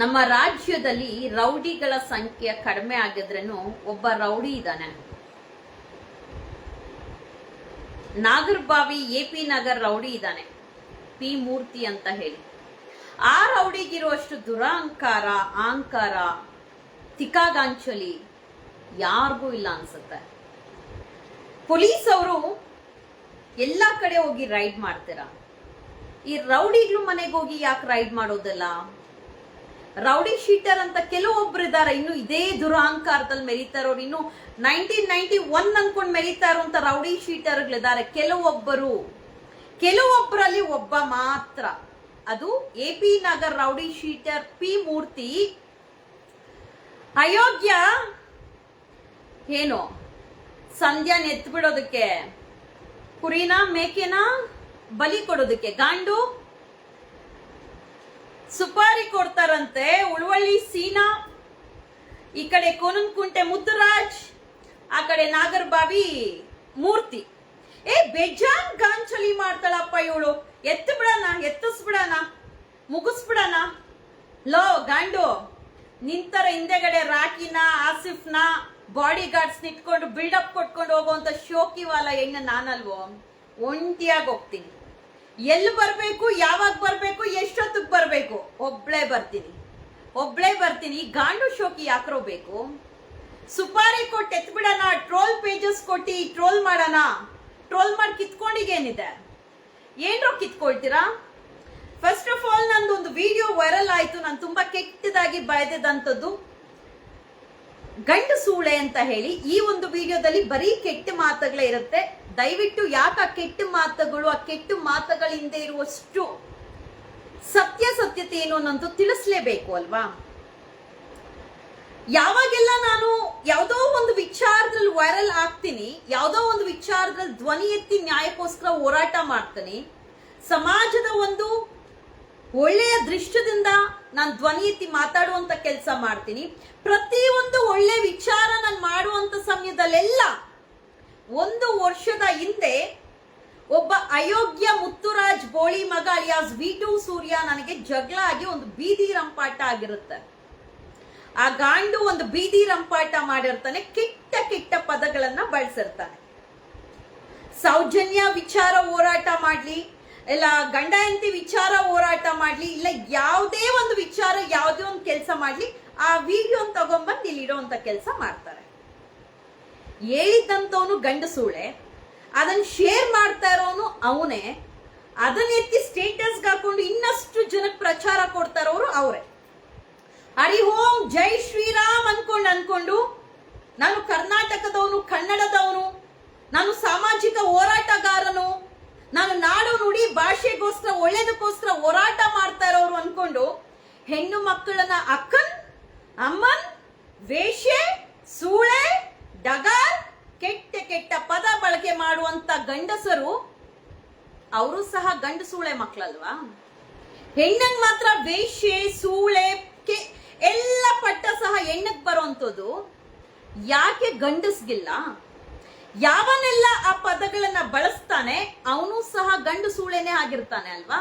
ನಮ್ಮ ರಾಜ್ಯದಲ್ಲಿ ರೌಡಿಗಳ ಸಂಖ್ಯೆ ಕಡಿಮೆ ಆಗಿದ್ರೂ ಒಬ್ಬ ರೌಡಿ ಇದ್ದಾನೆ. Nagarbhavi A P Nagar rowdy ಇದ್ದಾನೆ, ಪಿ ಮೂರ್ತಿ ಅಂತ ಹೇಳಿ. ಆ ರೌಡಿಗಿರುವಷ್ಟು ದುರಹಂಕಾರ ಅಹಂಕಾರ ತಿಕಾಗಾಂಚಲಿ ಯಾರಿಗೂ ಇಲ್ಲ ಅನ್ಸುತ್ತೆ. ಪೊಲೀಸ್ ಅವರು ಎಲ್ಲ ಕಡೆ ಹೋಗಿ ರೈಡ್ ಮಾಡ್ತೀರಾ? ಈ ರೌಡಿಗಳು ಮನೆಗೆ ಹೋಗಿ ಯಾಕೆ ರೈಡ್ ಮಾಡೋದಿಲ್ಲ? ರೌಡಿ ಶೀಟರ್ ಅಂತ ಕೆಲವೊಬ್ರು ಇದ್ದಾರೆ. ಇನ್ನು ಇದೇ ದುರಹಂಕಾರದಲ್ಲಿ ಮೆರೀತಾ ಇರೋರು ಇನ್ನು ನೈನ್ಟೀನ್ ನೈನ್ಟಿ ಒನ್ ಅನ್ಕೊಂಡು ಮೆರೀತಾ ಇರುವಂತ ರೌಡಿ ಶೀಟರ್ಗಳಿದ್ದಾರೆ. ಕೆಲವೊಬ್ಬರು. ಕೆಲವೊಬ್ಬರಲ್ಲಿ ಒಬ್ಬ ಮಾತ್ರ. ಅದು A P Nagar rowdy sheeter P Murthy. ಅಯೋಗ್ಯ. ಏನು? ಸಂಧ್ಯಾ ನೆತ್ ಬಿಡೋದಕ್ಕೆ ಕುರಿನ, ಮೇಕೆನ? ಬಲಿ ಕೊಡೋದಕ್ಕೆ. ಗಾಂಡು? ಸುಪಾರಿ ಕೊಡ್ತಾರಂತೆ, ಉಳ್ವಳ್ಳಿ, ಸೀನಾ, ಈ ಕಡೆ ಕೋನನ್ಕುಂಟೆ ಮುದ್ದುರಾಜ್ ಆ ಕಡೆ ನಾಗರಬಾವಿ, ಮೂರ್ತಿ. ಏ, ಬೇಜಾನ್ ಗಾಂಚಲಿ ಮಾಡ್ತಾಳಪ್ಪ ಇವಳು. ಎತ್ತು ಬಿಡಣ ಎತ್ತಿಸ್ಬಿಡಣ, ಮುಗಿಸ್ಬಿಡಣ. ಲೋ, ಗಾಂಡು, ನಿಂತರ ಹಿಂದೆಗಡೆ ರಾಕಿನ ಆಸಿಫ್ನ ಬಾಡಿ ಗಾರ್ಡ್ಸ್ ನಿಟ್ಕೊಂಡು ಬಿಲ್ಡಪ್ ಕೊಟ್ಕೊಂಡು ಹೋಗುವಂತ ಶೋಕಿವಾಲ ಹೆಣ್ಣ ನಾನಲ್ವೋ? ಒಂಟಿಯಾಗಿ ಹೋಗ್ತೀನಿ. ಎಲ್ಲಿ ಬರಬೇಕು, ಯಾವಾಗ ಬರಬೇಕು, ಎಷ್ಟೊತ್ತಿಗೆ ಬರಬೇಕು? ಒಬ್ಳೇ ಬರ್ತೀನಿ. ಒಬ್ಳೇ ಬರ್ತೀನಿ. ಗಾಂಡು ಶೋಕಿ ಯಾಕ್ರೋ ಬೇಕು? ಸುಪಾರಿ ಕೊಟ್ಟು ಎತ್ಬಿಡೋಣ, ಟ್ರೋಲ್ ಪೇಜಸ್ ಕೊಟ್ಟು ಟ್ರೋಲ್ ಮಾಡೋಣ. ಟ್ರೋಲ್ ಮಾಡಿ ಕಿತ್ಕೊಂಡಿಗೇನಿದೆ ಏನ್ರೋ ಕಿತ್ಕೊಳ್ತೀರಾ? ಫಸ್ಟ್ ಆಫ್ ಆಲ್ ನಂದು ಒಂದು ವಿಡಿಯೋ ವೈರಲ್ ಆಯಿತು. ನಾನು ತುಂಬಾ ಕೆಟ್ಟದಾಗಿ ಬರೆದಿದ್ದಂಥದ್ದು ಗಂಡು ಸೂಳೆ ಅಂತ ಹೇಳಿ ಈ ಒಂದು ವಿಡಿಯೋದಲ್ಲಿ ಬರೀ ಕೆಟ್ಟ ಮಾತುಗಳೇ ಇರುತ್ತೆ. ದಯವಿಟ್ಟು ಯಾಕೆ ಆ ಕೆಟ್ಟ ಮಾತುಗಳು, ಆ ಕೆಟ್ಟ ಮಾತುಗಳಿಂದ ಇರುವಷ್ಟು ಇರುವಷ್ಟು ಸತ್ಯಾಸತ್ಯತೆ ಏನು ಅನ್ನೋದು ತಿಳಿಸ್ಲೇಬೇಕು ಅಲ್ವಾ? ಯಾವಾಗೆಲ್ಲ ನಾನು ಯಾವುದೋ ಒಂದು ವಿಚಾರದಲ್ಲಿ ವೈರಲ್ ಆಗ್ತೀನಿ, ಯಾವುದೋ ಒಂದು ವಿಚಾರದಲ್ಲಿ ಧ್ವನಿ ಎತ್ತಿ ನ್ಯಾಯಕ್ಕೋಸ್ಕರ ಹೋರಾಟ ಮಾಡ್ತೀನಿ, ಸಮಾಜದ ಒಂದು ಒಳ್ಳೆಯ ದೃಶ್ಯದಿಂದ ನಾನು ಧ್ವನಿ ಎತ್ತಿ ಮಾತಾಡುವಂತ ಕೆಲಸ ಮಾಡ್ತೀನಿ. ಪ್ರತಿಯೊಂದು ಒಳ್ಳೆ ವಿಚಾರ ನಾನು ಮಾಡುವಂತ ಸಮಯದಲ್ಲೆಲ್ಲ ಒಂದು ವರ್ಷದ ಹಿಂದೆ ಒಬ್ಬ ಅಯೋಗ್ಯ ಮುತ್ತುರಾಜ್ ಬೋಳಿ ಮಗ ಅಲಿಯಾಸ್ ವಿ ಟು ಸೂರ್ಯ ನನಗೆ ಜಗಳ ಆಗಿ ಒಂದು ಬೀದಿ ರಂಪಾಟ ಆಗಿರುತ್ತೆ. ಆ ಗಾಂಡು ಒಂದು ಬೀದಿ ರಂಪಾಟ ಮಾಡಿರ್ತಾನೆ, ಕೆಟ್ಟ ಕೆಟ್ಟ ಪದಗಳನ್ನ ಬಳಸಿರ್ತಾನೆ. ಸೌಜನ್ಯ ವಿಚಾರ ಹೋರಾಟ ಮಾಡ್ಲಿ ಇಲ್ಲ ಗಂಡ ಹೆಂಡತಿ ವಿಚಾರ ಹೋರಾಟ ಮಾಡ್ಲಿ, ಇಲ್ಲ ಯಾವುದೇ ಒಂದು ವಿಚಾರ, ಯಾವುದೇ ಒಂದು ಕೆಲಸ ಮಾಡ್ಲಿ, ಆ ವಿಡಿಯೋನ್ ತಗೊಂಡ್ಬಂದು ಇಲ್ಲಿ ಇಡೋವಂಥ ಕೆಲಸ ಮಾಡ್ತಾರೆ. ಹೇಳಿದ್ದಂಥವನು ಗಂಡ ಸೂಳೆ ಅದನ್ನ ಶೇರ್ ಮಾಡ್ತಾ ಇರೋನು ಅವನೇ, ಅದನ್ನ ಎತ್ತಿ ಸ್ಟೇಟಸ್ಗೆ ಹಾಕೊಂಡು ಇನ್ನಷ್ಟು ಜನಕ್ಕೆ ಪ್ರಚಾರ ಕೊಡ್ತಾರವರು ಅವರೇ. ಹರಿ ಓಂ, ಜೈ ಶ್ರೀರಾಮ್ ಅನ್ಕೊಂಡು ಅನ್ಕೊಂಡು ನಾನು ಕರ್ನಾಟಕದವನು ಕನ್ನಡದವನು ನಾನು ಸಾಮಾಜಿಕ ಹೋರಾಟಗಾರನು ನಾನು ನಾಡು ನುಡಿ ಭಾಷೆಗೋಸ್ಕರ ಒಳ್ಳೇದಕ್ಕೋಸ್ಕರ ಹೋರಾಟ ಮಾಡ್ತಾ ಇರೋರು ಅನ್ಕೊಂಡು ಹೆಣ್ಣು ಮಕ್ಕಳನ್ನ ಅಕ್ಕನ್, ಅಮ್ಮನ್ ವೇಷೆ ಸೂಳೆ, ಡಗಾರ್, ಕೆಟ್ಟ ಕೆಟ್ಟ ಪದ ಬಳಕೆ ಮಾಡುವಂತ ಗಂಡಸರು, ಅವರು ಸಹ ಗಂಡು ಸೂಳೆ ಮಕ್ಕಳಲ್ವಾ ಹೆಣ್ಣನ್ ಮಾತ್ರ ವೇಷೆ ಸೂಳೆ ಎಲ್ಲ ಪಟ್ಟ ಸಹ ಹೆಣ್ಣಕ್ ಬರುವಂತದ್ದು ಯಾಕೆ ಗಂಡಸ್ಗಿಲ್ಲ? ಯಾವನೆಲ್ಲ ಆ ಪದಗಳನ್ನ ಬಳಸ್ತಾನೆ, ಅವನು ಸಹ ಗಂಡು ಸೂಳೆನೆ ಆಗಿರ್ತಾನೆ ಅಲ್ವಾ?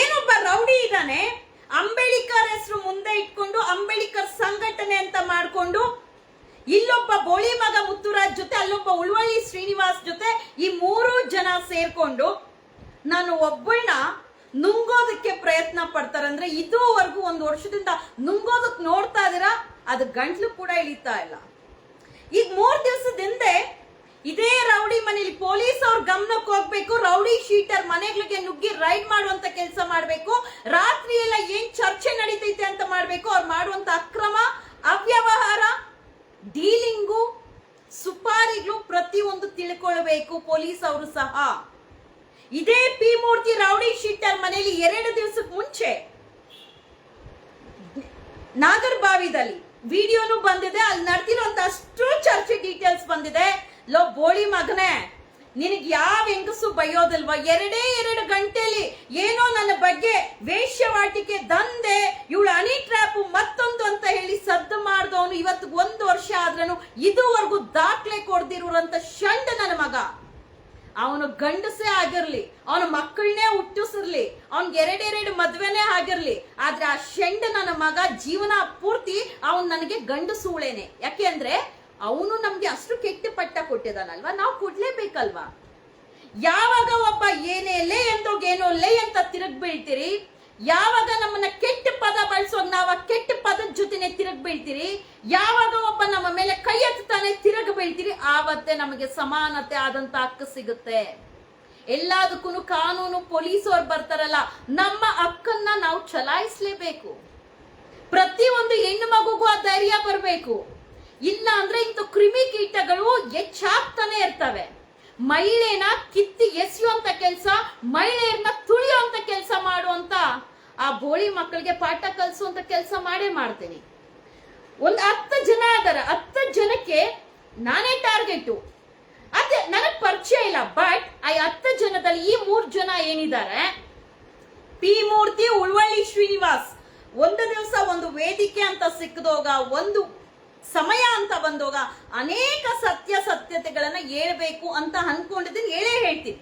ಏನೊಬ್ಬ ರೌಡಿ ಇದ್ದಾನೆ ಅಂಬೇಡ್ಕರ್ ಹೆಸರು ಮುಂದೆ ಇಟ್ಕೊಂಡು, ಅಂಬೇಡ್ಕರ್ ಸಂಘಟನೆ ಅಂತ ಮಾಡಿಕೊಂಡು, ಇಲ್ಲೊಬ್ಬ ಬೋಳಿ ಮಗ ಮುತ್ತುರಾಜ್ ಜೊತೆ, ಅಲ್ಲೊಬ್ಬ ಉಳ್ವಳ್ಳಿ ಶ್ರೀನಿವಾಸ್ ಜೊತೆ ಈ ಮೂರು ಜನ ಸೇರ್ಕೊಂಡು ನಾನು ಒಬ್ಬಳನ್ನ ನುಂಗೋದಕ್ಕೆ ಪ್ರಯತ್ನ ಪಡ್ತಾರಂದ್ರೆ ಇದುವರೆಗೂ ಒಂದು ವರ್ಷದಿಂದ ನುಂಗೋದಕ್ಕೆ ನೋಡ್ತಾ ಇದೀರಾ ಅದು ಗಂಟ್ಲು ಕೂಡ ಇಳಿತಾ ಇಲ್ಲ. ಈಗ ಮೂರ್ ದಿವಸದ ಹಿಂದೆ ಇದೇ ರೌಡಿ ಮನೇಲಿ ಪೊಲೀಸ್ ಅವ್ರ ಗಮನಕ್ಕೆ ಹೋಗ್ಬೇಕು, ರೌಡಿ ಶೀಟರ್ ಮನೆಗಳಿಗೆ ನುಗ್ಗಿ ರೈಡ್ ಮಾಡುವಂತ ಕೆಲಸ ಮಾಡ್ಬೇಕು ರಾತ್ರಿ ಎಲ್ಲ ಏನ್ ಚರ್ಚೆ ನಡೀತೈತೆ ಅಂತ ಮಾಡ್ಬೇಕು, ಅವ್ರು ಮಾಡುವಂತ ಅಕ್ರಮ ಅವ್ಯವಹಾರ, ಡೀಲಿಂಗು, ಸುಪಾರಿಗಳು ಪ್ರತಿಯೊಂದು ತಿಳ್ಕೊಳ್ಬೇಕು, ಪೊಲೀಸ್ ಅವರು ಸಹ. ಇದೇ ಪಿ ಮೂರ್ತಿ ರೌಡಿ ಶೀಟರ್ ಮನೆಯಲ್ಲಿ ಎರಡು ದಿವಸಕ್ಕೆ ಮುಂಚೆ, ನಾಗರ್ಬಾವಿದಲ್ಲಿ. ವಿಡಿಯೋನು ಬಂದಿದೆ, ಅಲ್ಲಿ ನಡೆದಿರುವಂತ ಅಷ್ಟು ಚರ್ಚೆ ಡೀಟೇಲ್ಸ್ ಬಂದಿದೆ. ಲೋ, ಬೋಳಿ ಮಗನೇ, ನಿನಗ್ ಯಾವ ಹೆಂಗಸು ಬಯೋದಲ್ವಾ? ಎರಡೇ ಎರಡು ಗಂಟೆಲಿ ಏನೋ ನನ್ನ ಬಗ್ಗೆ ವೇಶ್ಯವಾಟಿಕೆ ದಂಧೆ, ಇವಳು ಅನಿ ಟ್ರ್ಯಾಪ್ ಮತ್ತೊಂದು ಅಂತ ಹೇಳಿ ಸದ್ದು ಮಾಡ್ದವನು ಇವತ್ತು ಒಂದು ವರ್ಷ ಆದ್ರೂ ಇದುವರೆಗೂ ದಾಖಲೆ ಕೊಡ್ದಿರುವಂತ ಷಂಡ ನನ್ನ ಮಗ. ಅವನು ಗಂಡಸೇ ಆಗಿರ್ಲಿ, ಅವನ ಮಕ್ಕಳನ್ನೇ ಹುಟ್ಟಿಸಿರ್ಲಿ, ಅವ್ನಿಗೆ ಎರಡೆರಡು ಮದ್ವೆನೇ ಆಗಿರ್ಲಿ, ಆದ್ರೆ ಆ ಶೆಂಡ ನನ್ನ ಮಗ ಜೀವನ ಪೂರ್ತಿ ಅವನ್ ನನಗೆ ಗಂಡು ಸೂಳೇನೆ ಯಾಕೆ ಅಂದ್ರೆ ಅವನು ನಮ್ಗೆ ಅಷ್ಟು ಕೆಟ್ಟ ಪಟ್ಟ ಕೊಟ್ಟಿದಾನಲ್ವಾ ನಾವು ಕೊಡ್ಲೇಬೇಕಲ್ವಾ? ಯಾವಾಗ ಒಬ್ಬ ಏನೇ ಲೇ ಎಂದೋಗೇನೋ ಲೇ ಅಂತ ತಿರುಗ್ ಬೀಳ್ತೀರಿ ಯಾವಾಗ ನಮ್ಮನ್ನ ಕೆಟ್ಟ ಪದ ಬಳಸುವಾಗ ನಾವು ಆ ಕೆಟ್ಟ ಪದದ ಜೊತೆನೆ ತಿರುಗಿ ಬೀಳ್ತೀರಿ? ಯಾವಾಗ ಒಬ್ಬ ನಮ್ಮ ಮೇಲೆ ಕೈ ಎತ್ತಾನೆ ತಿರುಗಿ ಬೀಳ್ತೀರಿ? ಆವತ್ತೆ ನಮಗೆ ಸಮಾನತೆ ಆದಂತ ಹಕ್ಕು ಸಿಗುತ್ತೆ. ಎಲ್ಲದಕ್ಕೂ ಕಾನೂನು ಪೊಲೀಸವ್ರು ಬರ್ತಾರಲ್ಲ, ನಮ್ಮ ಹಕ್ಕನ್ನ ನಾವು ಚಲಾಯಿಸ್ಲೇಬೇಕು. ಪ್ರತಿಯೊಂದು ಹೆಣ್ಣು ಮಗುಗೂ ಆ ಧೈರ್ಯ ಬರಬೇಕು. ಇಲ್ಲ ಅಂದ್ರೆ ಇಂಥ ಕ್ರಿಮಿಕೀಟಗಳು ಹೆಚ್ಚಾಗ್ತಾನೆ ಇರ್ತವೆ. ಮಹಿಳೆನ ಕಿತ್ತಿ ಎಸೆಯುವಂತ ಕೆಲಸ, ಮಹಿಳೆಯರನ್ನ ತುಳಿಯುವಂತ ಕೆಲಸ ಮಾಡುವಂತ ಆ ಬೋಳಿ ಮಕ್ಕಳಿಗೆ ಪಾಠ ಕಲಿಸುವಂತ ಕೆಲಸ ಮಾಡೇ ಮಾಡ್ತೀನಿ. ಒಂದು ಹತ್ತು ಜನ ಅದಾರ, ಹತ್ತು ಜನಕ್ಕೆ ನಾನೇ ಟಾರ್ಗೆಟು ಅದೇ ನನಗ್ ಪರಿಚಯ ಇಲ್ಲ ಬಟ್ ಆ ಹತ್ತು ಜನದಲ್ಲಿ ಈ ಮೂರ್ ಜನ ಏನಿದ್ದಾರೆ? ಪಿ ಮೂರ್ತಿ, ಉಳ್ವಳ್ಳಿ ಶ್ರೀನಿವಾಸ್. ಒಂದು ದಿವಸ ಒಂದು ವೇದಿಕೆ ಅಂತ ಸಿಕ್ಕದೋಗ ಒಂದು ಸಮಯ ಅಂತ ಬಂದೋಗ ಅನೇಕ ಸತ್ಯ ಸತ್ಯತೆಗಳನ್ನು ಹೇಳ್ಬೇಕು ಅಂತ ಅಂದ್ಕೊಂಡಿದ್ದೀನಿ ಹೇಳೇ ಹೇಳ್ತೀನಿ.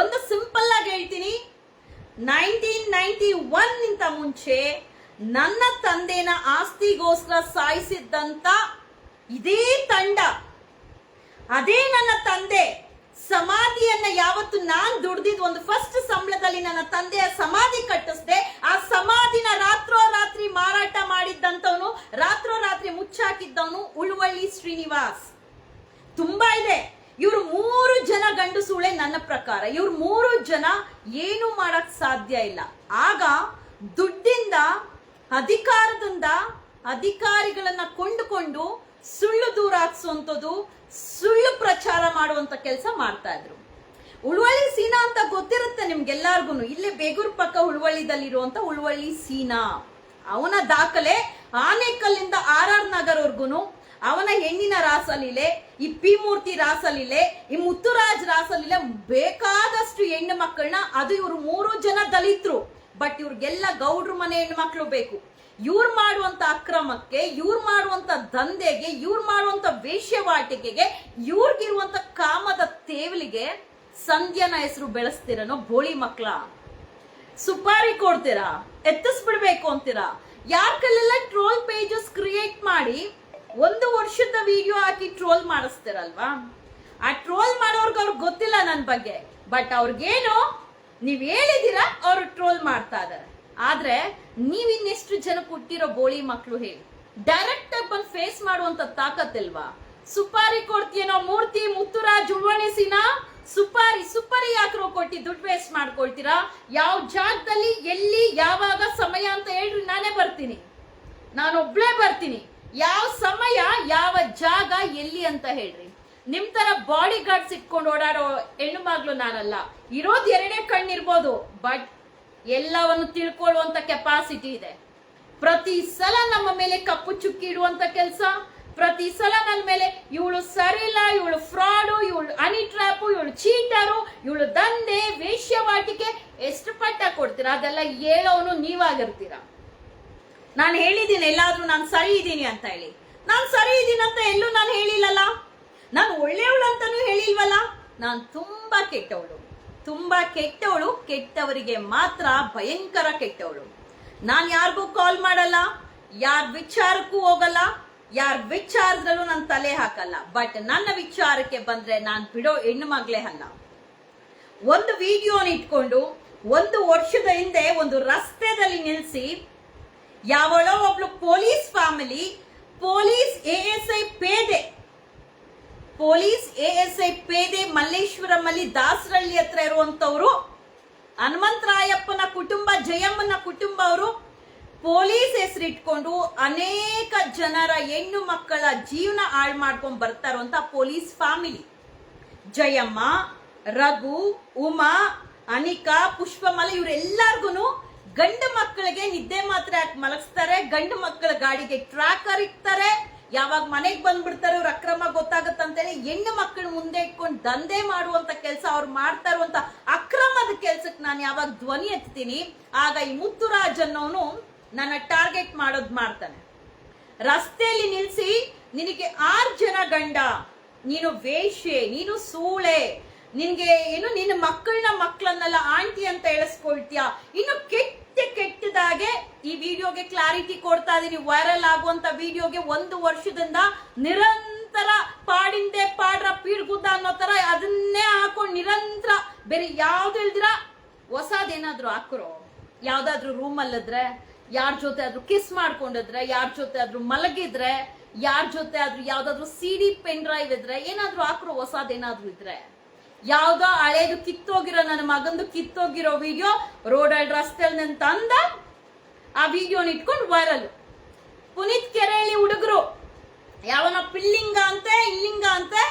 ಒಂದು ಸಿಂಪಲ್ ಆಗಿ ಹೇಳ್ತೀನಿ. ನೈನ್ಟೀನ್ ನೈನ್ಟಿ ಒನ್ ನಿಂತ ಮುಂಚೆ ನನ್ನ ತಂದೆನ ಆಸ್ತಿಗೋಸ್ಕರ ಸಾಯಿಸಿದ್ದಂತ ಇದೇ ತಂಡ. ಅದೇ ನನ್ನ ತಂದೆ. ಯಾವತ್ತು ನಾನ್ ದುಡ್ದಿದ್ ಒಂದು ಫಸ್ಟ್ ಸಂಬಳದಲ್ಲಿ ನನ್ನ ತಂದೆಯ ಸಮಾಧಿ ಕಟ್ಟಿಸ್ದೆ, ಆ ಸಮಾಧಿನ ರಾತ್ರೋ ರಾತ್ರಿ ಮಾರಾಟ ಮಾಡಿದ್ದಂತವನು ರಾತ್ರೋರಾತ್ರಿ ಮುಚ್ಚಾಕಿದ್ದವನು ಉಳುವಳ್ಳಿ ಶ್ರೀನಿವಾಸ್. ತುಂಬಾ ಇದೆ. ಇವ್ರು ಮೂರು ಜನ ಗಂಡಸೂಳೆ ನನ್ನ ಪ್ರಕಾರ. ಇವ್ರು ಮೂರು ಜನ ಏನು ಮಾಡಕ್ ಸಾಧ್ಯ ಇಲ್ಲ. ಆಗ ದುಡ್ಡಿಂದ, ಅಧಿಕಾರದಿಂದ ಅಧಿಕಾರಿಗಳನ್ನ ಕೊಂಡುಕೊಂಡು ಸುಳ್ಳು ದೂರ ಹಾಕ್ಸುವಂಥದ್ದು ಸುಳ್ಳು ಪ್ರಚಾರ ಮಾಡುವಂತ ಕೆಲಸ ಮಾಡ್ತಾ ಇದ್ರು. ಉಳುವಳ್ಳಿ ಸೀನಾ ಅಂತ ಗೊತ್ತಿರುತ್ತೆ ನಿಮ್ಗೆಲ್ಲಾರ್ಗು ಇಲ್ಲೇ ಬೇಗೂರ್ ಪಕ್ಕ ಉಳುವಳ್ಳಿದಲ್ಲಿರುವಂತ ಉಳುವಳ್ಳಿ ಸೀನಾ. ಅವನ ದಾಖಲೆ ಆನೇಕಲ್ಲಿಂದ ಆರ್ ಆರ್ ನಗರ್ವರ್ಗುನು. ಅವನ ಹೆಣ್ಣಿನ ರಾಸಲೀಲೆ, ಈ ಪಿ ಮೂರ್ತಿ ರಾಸಲೀಲೆ, ಈ ಮುತ್ತುರಾಜ್ ರಾಸಲೀಲೆ ಬೇಕಾದಷ್ಟು ಹೆಣ್ಣು ಮಕ್ಕಳನ್ನ ಅದು ಇವರು ಮೂರು ಜನ ದಲಿತರು. ಬಟ್ ಇವ್ರಿಗೆಲ್ಲ ಗೌಡ್ರ ಮನೆ ಹೆಣ್ಮಕ್ಳು ಬೇಕು. ಇವ್ರು ಮಾಡುವಂತ ಅಕ್ರಮಕ್ಕೆ, ಇವ್ರು ಮಾಡುವಂತ ದಂಧೆಗೆ, ಇವ್ರು ಮಾಡುವಂತ ವೇಶ್ಯವಾಟಿಕೆಗೆ, ಇವ್ರಿಗಿರುವಂತ ಕಾಮದ ತೇವಲಿಗೆ ಸಂಧ್ಯನ ಹೆಸರು ಬೆಳೆಸ್ತೀರನೋ ಬೋಳಿ ಮಕ್ಕಳ ಸುಪಾರಿ ಕೊಡ್ತೀರಾ? ಎತ್ತಿಸ್ಬಿಡ್ಬೇಕು ಅಂತೀರಾ? ಯಾರ ಕಲ್ಲೆಲ್ಲ ಟ್ರೋಲ್ ಪೇಜಸ್ ಕ್ರಿಯೇಟ್ ಮಾಡಿ ಒಂದು ವರ್ಷದ ವಿಡಿಯೋ ಹಾಕಿ ಟ್ರೋಲ್ ಮಾಡಿಸ್ತೀರಲ್ವಾ? ಆ ಟ್ರೋಲ್ ಮಾಡೋರ್ಗೆ ಅವ್ರಿಗೆ ಗೊತ್ತಿಲ್ಲ ನನ್ನ ಬಗ್ಗೆ. ಬಟ್ ಅವ್ರಿಗೇನು, ನೀವ್ ಹೇಳಿದೀರಾ ಅವ್ರು ಟ್ರೋಲ್ ಮಾಡ್ತಾ ಇದಾರೆ. ಆದ್ರೆ ನೀವಿನ್ನೆಷ್ಟು ಜನ ಹುಟ್ಟಿರೋ ಬೋಳಿ ಮಕ್ಕಳು ಹೇಳಿ. ಡೈರೆಕ್ಟ್ ಆಗಿ ಬಂದು ಫೇಸ್ ಮಾಡುವಂತ ತಾಕತ್ತಿಲ್ವಾ ಸುಪಾರಿ ಕೊಡ್ತೀನೋ ಮೂರ್ತಿ ಮುತ್ತುರಾಜ್ ಉಳ್ವಣಿಸಿನ ಸುಪಾರಿ ಸುಪಾರಿ ಯಾಕ್ರೋ ಕೊಟ್ಟಿ ದುಡ್ಡು ವೇಸ್ಟ್ ಮಾಡ್ಕೊಳ್ತೀರಾ? ಯಾವ ಜಾಗದಲ್ಲಿ, ಎಲ್ಲಿ, ಯಾವಾಗ ಸಮಯ ಅಂತ ಹೇಳ್ರಿ, ನಾನೇ ಬರ್ತೀನಿ. ನಾನೊಬ್ಳೇ ಬರ್ತೀನಿ. ಯಾವ ಸಮಯ, ಯಾವ ಜಾಗ, ಎಲ್ಲಿ ಅಂತ ಹೇಳ್ರಿ. ನಿಮ್ ತರ ಬಾಡಿ ಗಾರ್ಡ್ಸ್ ಇಟ್ಕೊಂಡು ಓಡಾಡೋ ಹೆಣ್ಣು ಮಗಳು ನಾನಲ್ಲ. ಇರೋದು ಎರಡೇ ಕಣ್ಣಿರ್ಬೋದು ಬಟ್ ಎಲ್ಲವನ್ನು ತಿಳ್ಕೊಳ್ಳುವಂತ ಕೆಪಾಸಿಟಿ ಇದೆ. ಪ್ರತಿ ಸಲ ನಮ್ಮ ಮೇಲೆ ಕಪ್ಪು ಚುಕ್ಕಿ ಇಡುವಂತ ಕೆಲಸ ಪ್ರತಿ ಸಲ ನನ್ನ ಮೇಲೆ ಇವಳು ಸರಿಲ್ಲ, ಇವಳು ಫ್ರಾಡು, ಇವಳು ಅನಿ ಟ್ರಾಪು ಇವಳು ಚೀಟರು, ಇವಳು ದಂಧೆ ವೇಶ್ಯವಾಟಿಕೆ ಎಷ್ಟು ಪಟ್ಟ ಕೊಡ್ತೀರಾ? ಅದೆಲ್ಲ ಹೇಳೋನು ನೀವಾಗಿರ್ತೀರ. ನಾನು ಹೇಳಿದ್ದೀನಿ, ಎಲ್ಲಾದ್ರೂ ನಾನು ಸರಿ ಇದ್ದೀನಿ ಅಂತ ಹೇಳಿ. ನಾನು ಸರಿ ಇದ್ದೀನಿ ಅಂತ ಎಲ್ಲೂ ನಾನು ಹೇಳಿಲ್ಲಲ್ಲ? ನಾನು ಒಳ್ಳೆಯವಳು ಅಂತಾನೂ ಹೇಳಿಲ್ವಲ್ಲ? ನಾನು ತುಂಬಾ ಕೆಟ್ಟವಳು. ತುಂಬಾ ಕೆಟ್ಟವಳು, ಕೆಟ್ಟವರಿಗೆ ಮಾತ್ರ ಭಯಂಕರ ಕೆಟ್ಟವಳು. ನಾನು ಯಾರಿಗೂ ಕಾಲ್ ಮಾಡಲ್ಲ, ಯಾರ ವಿಚಾರಕ್ಕೂ ಹೋಗಲ್ಲ ಯಾರ ವಿಚಾರದಲ್ಲೂ ನನ್ನ ತಲೆ ಹಾಕಲ್ಲ ಬಟ್ ನನ್ನ ವಿಚಾರಕ್ಕೆ ಬಂದ್ರೆ ನಾನು ಬಿಡೋ ಹೆಣ್ಣು ಮಗಳೇ ಅಲ್ಲ. ಒಂದು ವಿಡಿಯೋನ ಇಟ್ಕೊಂಡು ಒಂದು ವರ್ಷದ ಹಿಂದೆ ಒಂದು ರಸ್ತೆದಲ್ಲಿ ನಿಲ್ಲಿಸಿ ಯಾವಳೋ ಒಬ್ಳು police family, police A S I ಪೇದೆ, ಪೊಲೀಸ್ ಎ ಎಸ್ ಐ ಪೇದೆ ಮಲ್ಲೇಶ್ವರಮಲ್ಲಿ ದಾಸರಳ್ಳಿ ಹತ್ರ ಇರುವಂತವ್ರು ಹನುಮಂತರಾಯಪ್ಪನ ಕುಟುಂಬ, ಜಯಮ್ಮನ ಕುಟುಂಬ ಅವರು ಪೊಲೀಸ್ ಹೆಸರಿಟ್ಕೊಂಡು ಅನೇಕ ಜನರ ಹೆಣ್ಣು ಮಕ್ಕಳ ಜೀವನ ಹಾಳು ಮಾಡ್ಕೊಂಡು ಬರ್ತಾ ಇರುವಂತ ಪೊಲೀಸ್ ಫ್ಯಾಮಿಲಿ. ಜಯಮ್ಮ, ರಘು, ಉಮಾ, ಅನಿಕಾ, ಪುಷ್ಪಮಲ ಇವರೆಲ್ಲರಿಗೂ ಗಂಡು ಮಕ್ಕಳಿಗೆ ನಿದ್ದೆ ಮಾತ್ರ ಮಲಗಿಸ್ತಾರೆ? ಗಂಡು ಮಕ್ಕಳ ಗಾಡಿಗೆ ಟ್ರ್ಯಾಕರ್ ಇಕ್ತಾರೆ ಯಾವಾಗ ಮನೆಗೆ ಬಂದ್ಬಿಡ್ತಾರೆ ಅವ್ರ ಅಕ್ರಮ ಗೊತ್ತಾಗತ್ತಂತೇಳಿ ಹೆಣ್ಣು ಮಕ್ಕಳ ಮುಂದೆ ಇಟ್ಕೊಂಡು ದಂಧೆ ಮಾಡುವಂತ ಕೆಲಸ ಅವ್ರು ಮಾಡ್ತಾ ಇರುವಂತ ಅಕ್ರಮದ ಕೆಲ್ಸಕ್ಕೆ ನಾನು ಯಾವಾಗ ಧ್ವನಿ ಎತ್ತೀನಿ? ಆಗ ಈ ಮುತ್ತುರಾಜ್ ಅನ್ನೋನು ನನ್ನ ಟಾರ್ಗೆಟ್ ಮಾಡೋದು ಮಾಡ್ತಾನೆ. ರಸ್ತೆಯಲ್ಲಿ ನಿಲ್ಸಿ, ನಿನಗೆ ಆರು ಜನ ಗಂಡ, ನೀನು ವೇಷೆ ನೀನು ಸೂಳೆ, ನಿನ್ಗೆ ಏನು ನಿನ್ನ ಮಕ್ಕಳನ್ನ ಮಕ್ಕಳನ್ನೆಲ್ಲ, ಆಂಟಿ ಅಂತ ಎಳಿಸ್ಕೊಳ್ತೀಯ? ಇನ್ನು ಕೆಟ್ಟ ಕೆಟ್ಟದಾಗೆ ಈ ವಿಡಿಯೋಗೆ ಕ್ಲಾರಿಟಿ ಕೊಡ್ತಾ ಇದೀನಿ. ವೈರಲ್ ಆಗುವಂತ ವಿಡಿಯೋಗೆ ಒಂದು ವರ್ಷದಿಂದ ನಿರಂತರ ಪಾಡಿಂದೆ ಪಾಡ್ರ ಪೀಡ್ಗುದ್ದ ಅನ್ನೋ ತರ ಅದನ್ನೇ ಹಾಕೊಂಡು ನಿರಂತರ ಬೇರೆ ಯಾವ್ದು ಇಲ್ದಿರ ಹೊಸದೇನಾದ್ರೂ ಹಾಕ್ರೋ ಯಾವ್ದಾದ್ರು ರೂಮ್ ಅಲ್ಲಿದ್ರೆ ಯಾರ ಜೊತೆ ಆದ್ರೂ ಕಿಸ್ ಮಾಡ್ಕೊಂಡಿದ್ರೆ, ಯಾರ ಜೊತೆ ಆದ್ರೂ ಮಲಗಿದ್ರೆ, ಯಾರ ಜೊತೆ ಆದ್ರೂ ಯಾವ್ದಾದ್ರು ಸಿ ಡಿ ಪೆನ್ ಡ್ರೈವ್ ಇದ್ರೆ, ಏನಾದ್ರೂ ಹಾಕ್ರೋ ಹೊಸದೇನಾದ್ರೂ ಇದ್ರೆ. ಯಾವ್ದೋ ಹಳೇದು ಕಿತ್ತೋಗಿರೋ ನನ್ನ ಮಗಂದು ಕಿತ್ತೋಗಿರೋ ವಿಡಿಯೋ ರೋಡಲ್ಲಿ ರಸ್ತೆಯಲ್ಲಿ ನನ್ ತಂದ, ಆ ವಿಡಿಯೋನ ಇಟ್ಕೊಂಡು ವೈರಲ್ ಪುನೀತ್ ಕೆರೆಯಲ್ಲಿ ಹುಡುಗರು, ಯಾವನ ಪಿಲ್ಲಿಂಗ ಅಂತೆ, ಇಲ್ಲಿಂಗ ಅಂತೆ.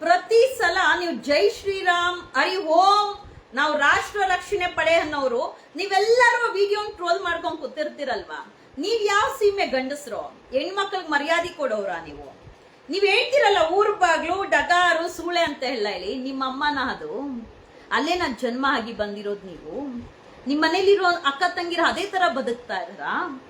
ಪ್ರತಿ ಸಲ ನೀವು ಜೈ ಶ್ರೀರಾಮ್, ಹರಿ ಓಂ ನಾವು ರಾಷ್ಟ್ರ ರಕ್ಷಣೆ ಪಡೆ ಅನ್ನೋರು, ನೀವೆಲ್ಲರೂ ವಿಡಿಯೋ ಟ್ರೋಲ್ ಮಾಡ್ಕೊಂಡ್ ಕೂತಿರ್ತೀರಲ್ವಾ? ನೀವ್ ಯಾವ ಸೀಮೆ ಗಂಡಸ್ರು? ಹೆಣ್ಮಕ್ಳಿಗೆ ಮರ್ಯಾದೆ ಕೊಡೋರ ನೀವು? ನೀವ್ ಹೇಳ್ತಿರಲ್ಲ, ಊರ್ ಬಾಗ್ಲು, ಡಗಾರು ಸೂಳೆ ಅಂತ ಹೇಳ ಹೇಳಿ. ನಿಮ್ಮ ಅಮ್ಮನ ಅದು. ಅಲ್ಲೇ ನಾನು ಜನ್ಮ ಆಗಿ ಬಂದಿರೋದು ನೀವು. ನಿಮ್ಮ ಮನೇಲಿರೋ ಅಕ್ಕ ತಂಗಿರ ಅದೇ ತರ ಬದುಕ್ತಾ ಇದ್ರಾ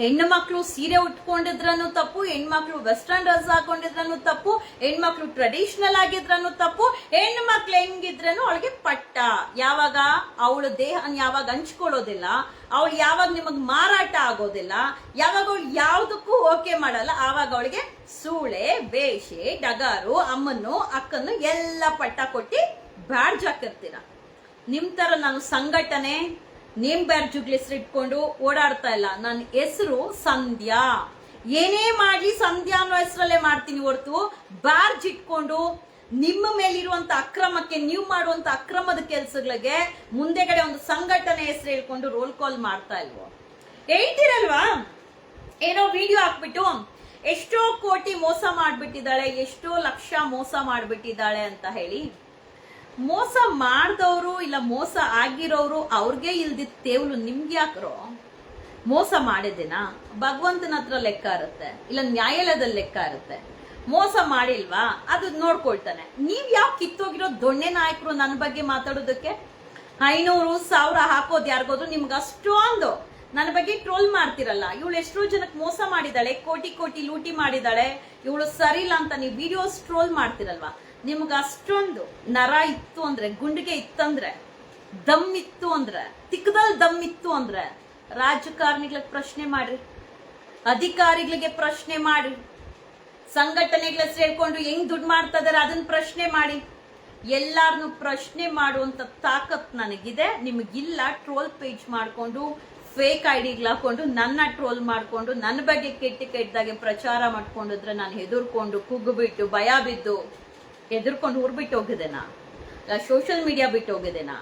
ಹೆಣ್ಣು ಮಕ್ಕಳು ಸೀರೆ ಉಟ್ಕೊಂಡಿದ್ರನು ತಪ್ಪು, ಹೆಣ್ಮಕ್ಳು ವೆಸ್ಟರ್ನ್ ಡ್ರೆಸ್ ಹಾಕೊಂಡಿದ್ರನು ತಪ್ಪು, ಹೆಣ್ಮಕ್ಳು ಟ್ರೆಡಿಷನಲ್ ಆಗಿದ್ರನು ತಪ್ಪು ಹೆಣ್ಣು ಮಕ್ಳು ಹೆಂಗಿದ್ರನು ಅವಳಿಗೆ ಪಟ್ಟ. ಯಾವಾಗ ಅವಳ ದೇಹ ಯಾವಾಗ ಹಂಚ್ಕೊಳ್ಳೋದಿಲ್ಲ, ಅವಳು ಯಾವಾಗ ನಿಮಗ್ ಮಾರಾಟ ಆಗೋದಿಲ್ಲ, ಯಾವಾಗ ಅವಳು ಯಾವ್ದಕ್ಕೂ ಓಕೆ ಮಾಡಲ್ಲ, ಆವಾಗ ಅವಳಿಗೆ ಸೂಳೆ, ಬೇಷೆ, ಡಗಾರು, ಅಮ್ಮನ್ನು, ಅಕ್ಕನ್ನು ಎಲ್ಲ ಪಟ್ಟ ಕೊಟ್ಟಿ ಬ್ಯಾಡ್ಜ್ ಹಾಕಿರ್ತೀರ ನಿಮ್ ತರ ನಾನು ಸಂಘಟನೆ ನೇಮ್ ಬ್ಯಾಡ್ಜುಗಳ ಹೆಸರು ಇಟ್ಕೊಂಡು ಓಡಾಡ್ತಾ ಇಲ್ಲ. ನನ್ನ ಹೆಸರು ಸಂಧ್ಯಾ. ಏನೇ ಮಾಡಲಿ ಸಂಧ್ಯಾ ಅನ್ನೋ ಹೆಸರಲ್ಲೇ ಮಾಡ್ತೀನಿ ಹೊರತು. ಬ್ಯಾಡ್ಜ್ ಇಟ್ಕೊಂಡು ನಿಮ್ಮ ಮೇಲಿರುವಂತ ಅಕ್ರಮಕ್ಕೆ, ನೀವು ಮಾಡುವಂತ ಅಕ್ರಮದ ಕೆಲಸಗಳಿಗೆ ಮುಂದೆಗಡೆ ಒಂದು ಸಂಘಟನೆ ಹೆಸರು ಹೇಳ್ಕೊಂಡು ರೋಲ್ ಕಾಲ್ ಮಾಡ್ತಾ ಇಲ್ವೋ? ಹೇಳ್ತಿರಲ್ವಾ? ಏನೋ ವಿಡಿಯೋ ಹಾಕ್ಬಿಟ್ಟು ಎಷ್ಟೋ ಕೋಟಿ ಮೋಸ ಮಾಡ್ಬಿಟ್ಟಿದ್ದಾಳೆ, ಎಷ್ಟೋ ಲಕ್ಷ ಮೋಸ ಮಾಡ್ಬಿಟ್ಟಿದ್ದಾಳೆ ಅಂತ ಹೇಳಿ. ಮೋಸ ಮಾಡಿದವರು ಇಲ್ಲ ಮೋಸ ಆಗಿರೋರು ಅವ್ರಿಗೆ ಇಲ್ದಿದ್ದ ತೇವಲು ನಿಮ್ಗೆ ಯಾಕ್ರೋ? ಮೋಸ ಮಾಡಿದಿನ ಭಗವಂತನ ಹತ್ರ ಲೆಕ್ಕ ಇರುತ್ತೆ, ಇಲ್ಲ ನ್ಯಾಯಾಲಯದಲ್ಲಿ ಲೆಕ್ಕ ಇರುತ್ತೆ. ಮೋಸ ಮಾಡಿಲ್ವಾ? ಅದು ನೋಡ್ಕೊಳ್ತಾನೆ. ನೀವ್ ಯಾವ ಕಿತ್ತೋಗಿರೋ ದೊಣ್ಣೆ ನಾಯಕರು ನನ್ನ ಬಗ್ಗೆ ಮಾತಾಡೋದಕ್ಕೆ? ಐನೂರು ಸಾವಿರ ಹಾಕೋದು ಯಾರಿಗೋದ್ರು ನಿಮ್ಗೆ ಅಷ್ಟೊಂದು ನನ್ನ ಬಗ್ಗೆ ಟ್ರೋಲ್ ಮಾಡ್ತಿರಲ್ಲ. ಇವಳು ಎಷ್ಟೋ ಜನಕ್ಕೆ ಮೋಸ ಮಾಡಿದಾಳೆ, ಕೋಟಿ ಕೋಟಿ ಲೂಟಿ ಮಾಡಿದಾಳೆ. ಇವಳು ಸರಿ ಇಲ್ಲ ಅಂತ ನೀವು ವಿಡಿಯೋಸ್ ಟ್ರೋಲ್ ಮಾಡ್ತಿರಲ್ವಾ? ನಿಮ್ಗೆ ಅಷ್ಟೊಂದು ನರ ಇತ್ತು ಅಂದ್ರೆ, ಗುಂಡಿಗೆ ಇತ್ತಂದ್ರೆ, ದಮ್ ಇತ್ತು ಅಂದ್ರೆ ತಿಕ್ಕದಲ್ಲಿ ದಮ್ ಇತ್ತು ಅಂದ್ರೆ ರಾಜಕಾರಣಿಗಳಿಗೆ ಪ್ರಶ್ನೆ ಮಾಡ್ರಿ, ಅಧಿಕಾರಿಗಳಿಗೆ ಪ್ರಶ್ನೆ ಮಾಡಿ ಸಂಘಟನೆಗಳ ಸೇರ್ಕೊಂಡು ಹೆಂಗ್ ದುಡ್ಡು ಮಾಡ್ತಾ ಇದಾರೆ ಅದನ್ನ ಪ್ರಶ್ನೆ ಮಾಡಿ. ಎಲ್ಲಾರನ್ನು ಪ್ರಶ್ನೆ ಮಾಡುವಂತ ತಾಕತ್ ನನಗಿದೆ. ನಿಮಗಿಲ್ಲ, ಟ್ರೋಲ್ ಪೇಜ್ ಮಾಡಿಕೊಂಡು, ಫೇಕ್ ಐಡಿಗಳು ಹಾಕೊಂಡು, ನನ್ನ ಟ್ರೋಲ್ ಮಾಡಿಕೊಂಡು, ನನ್ನ ಬಗ್ಗೆ ಕೆಟ್ಟ ಕೆಟ್ಟದಾಗೆ ಪ್ರಚಾರ ಮಾಡ್ಕೊಂಡಿದ್ರೆ ನಾನು ಹೆದರ್ಕೊಂಡು ಕುಗ್ಗು ಬಿಟ್ಟು ಭಯ ಬಿದ್ದು ಹೆದರ್ಕೊಂಡು ಊರ್ಬಿಟ್ಟು ಹೋಗಿದೆನಾ ಇಲ್ಲ ಸೋಷಿಯಲ್ ಮೀಡಿಯಾ ಬಿಟ್ಟು ಹೋಗಿದೆನಾ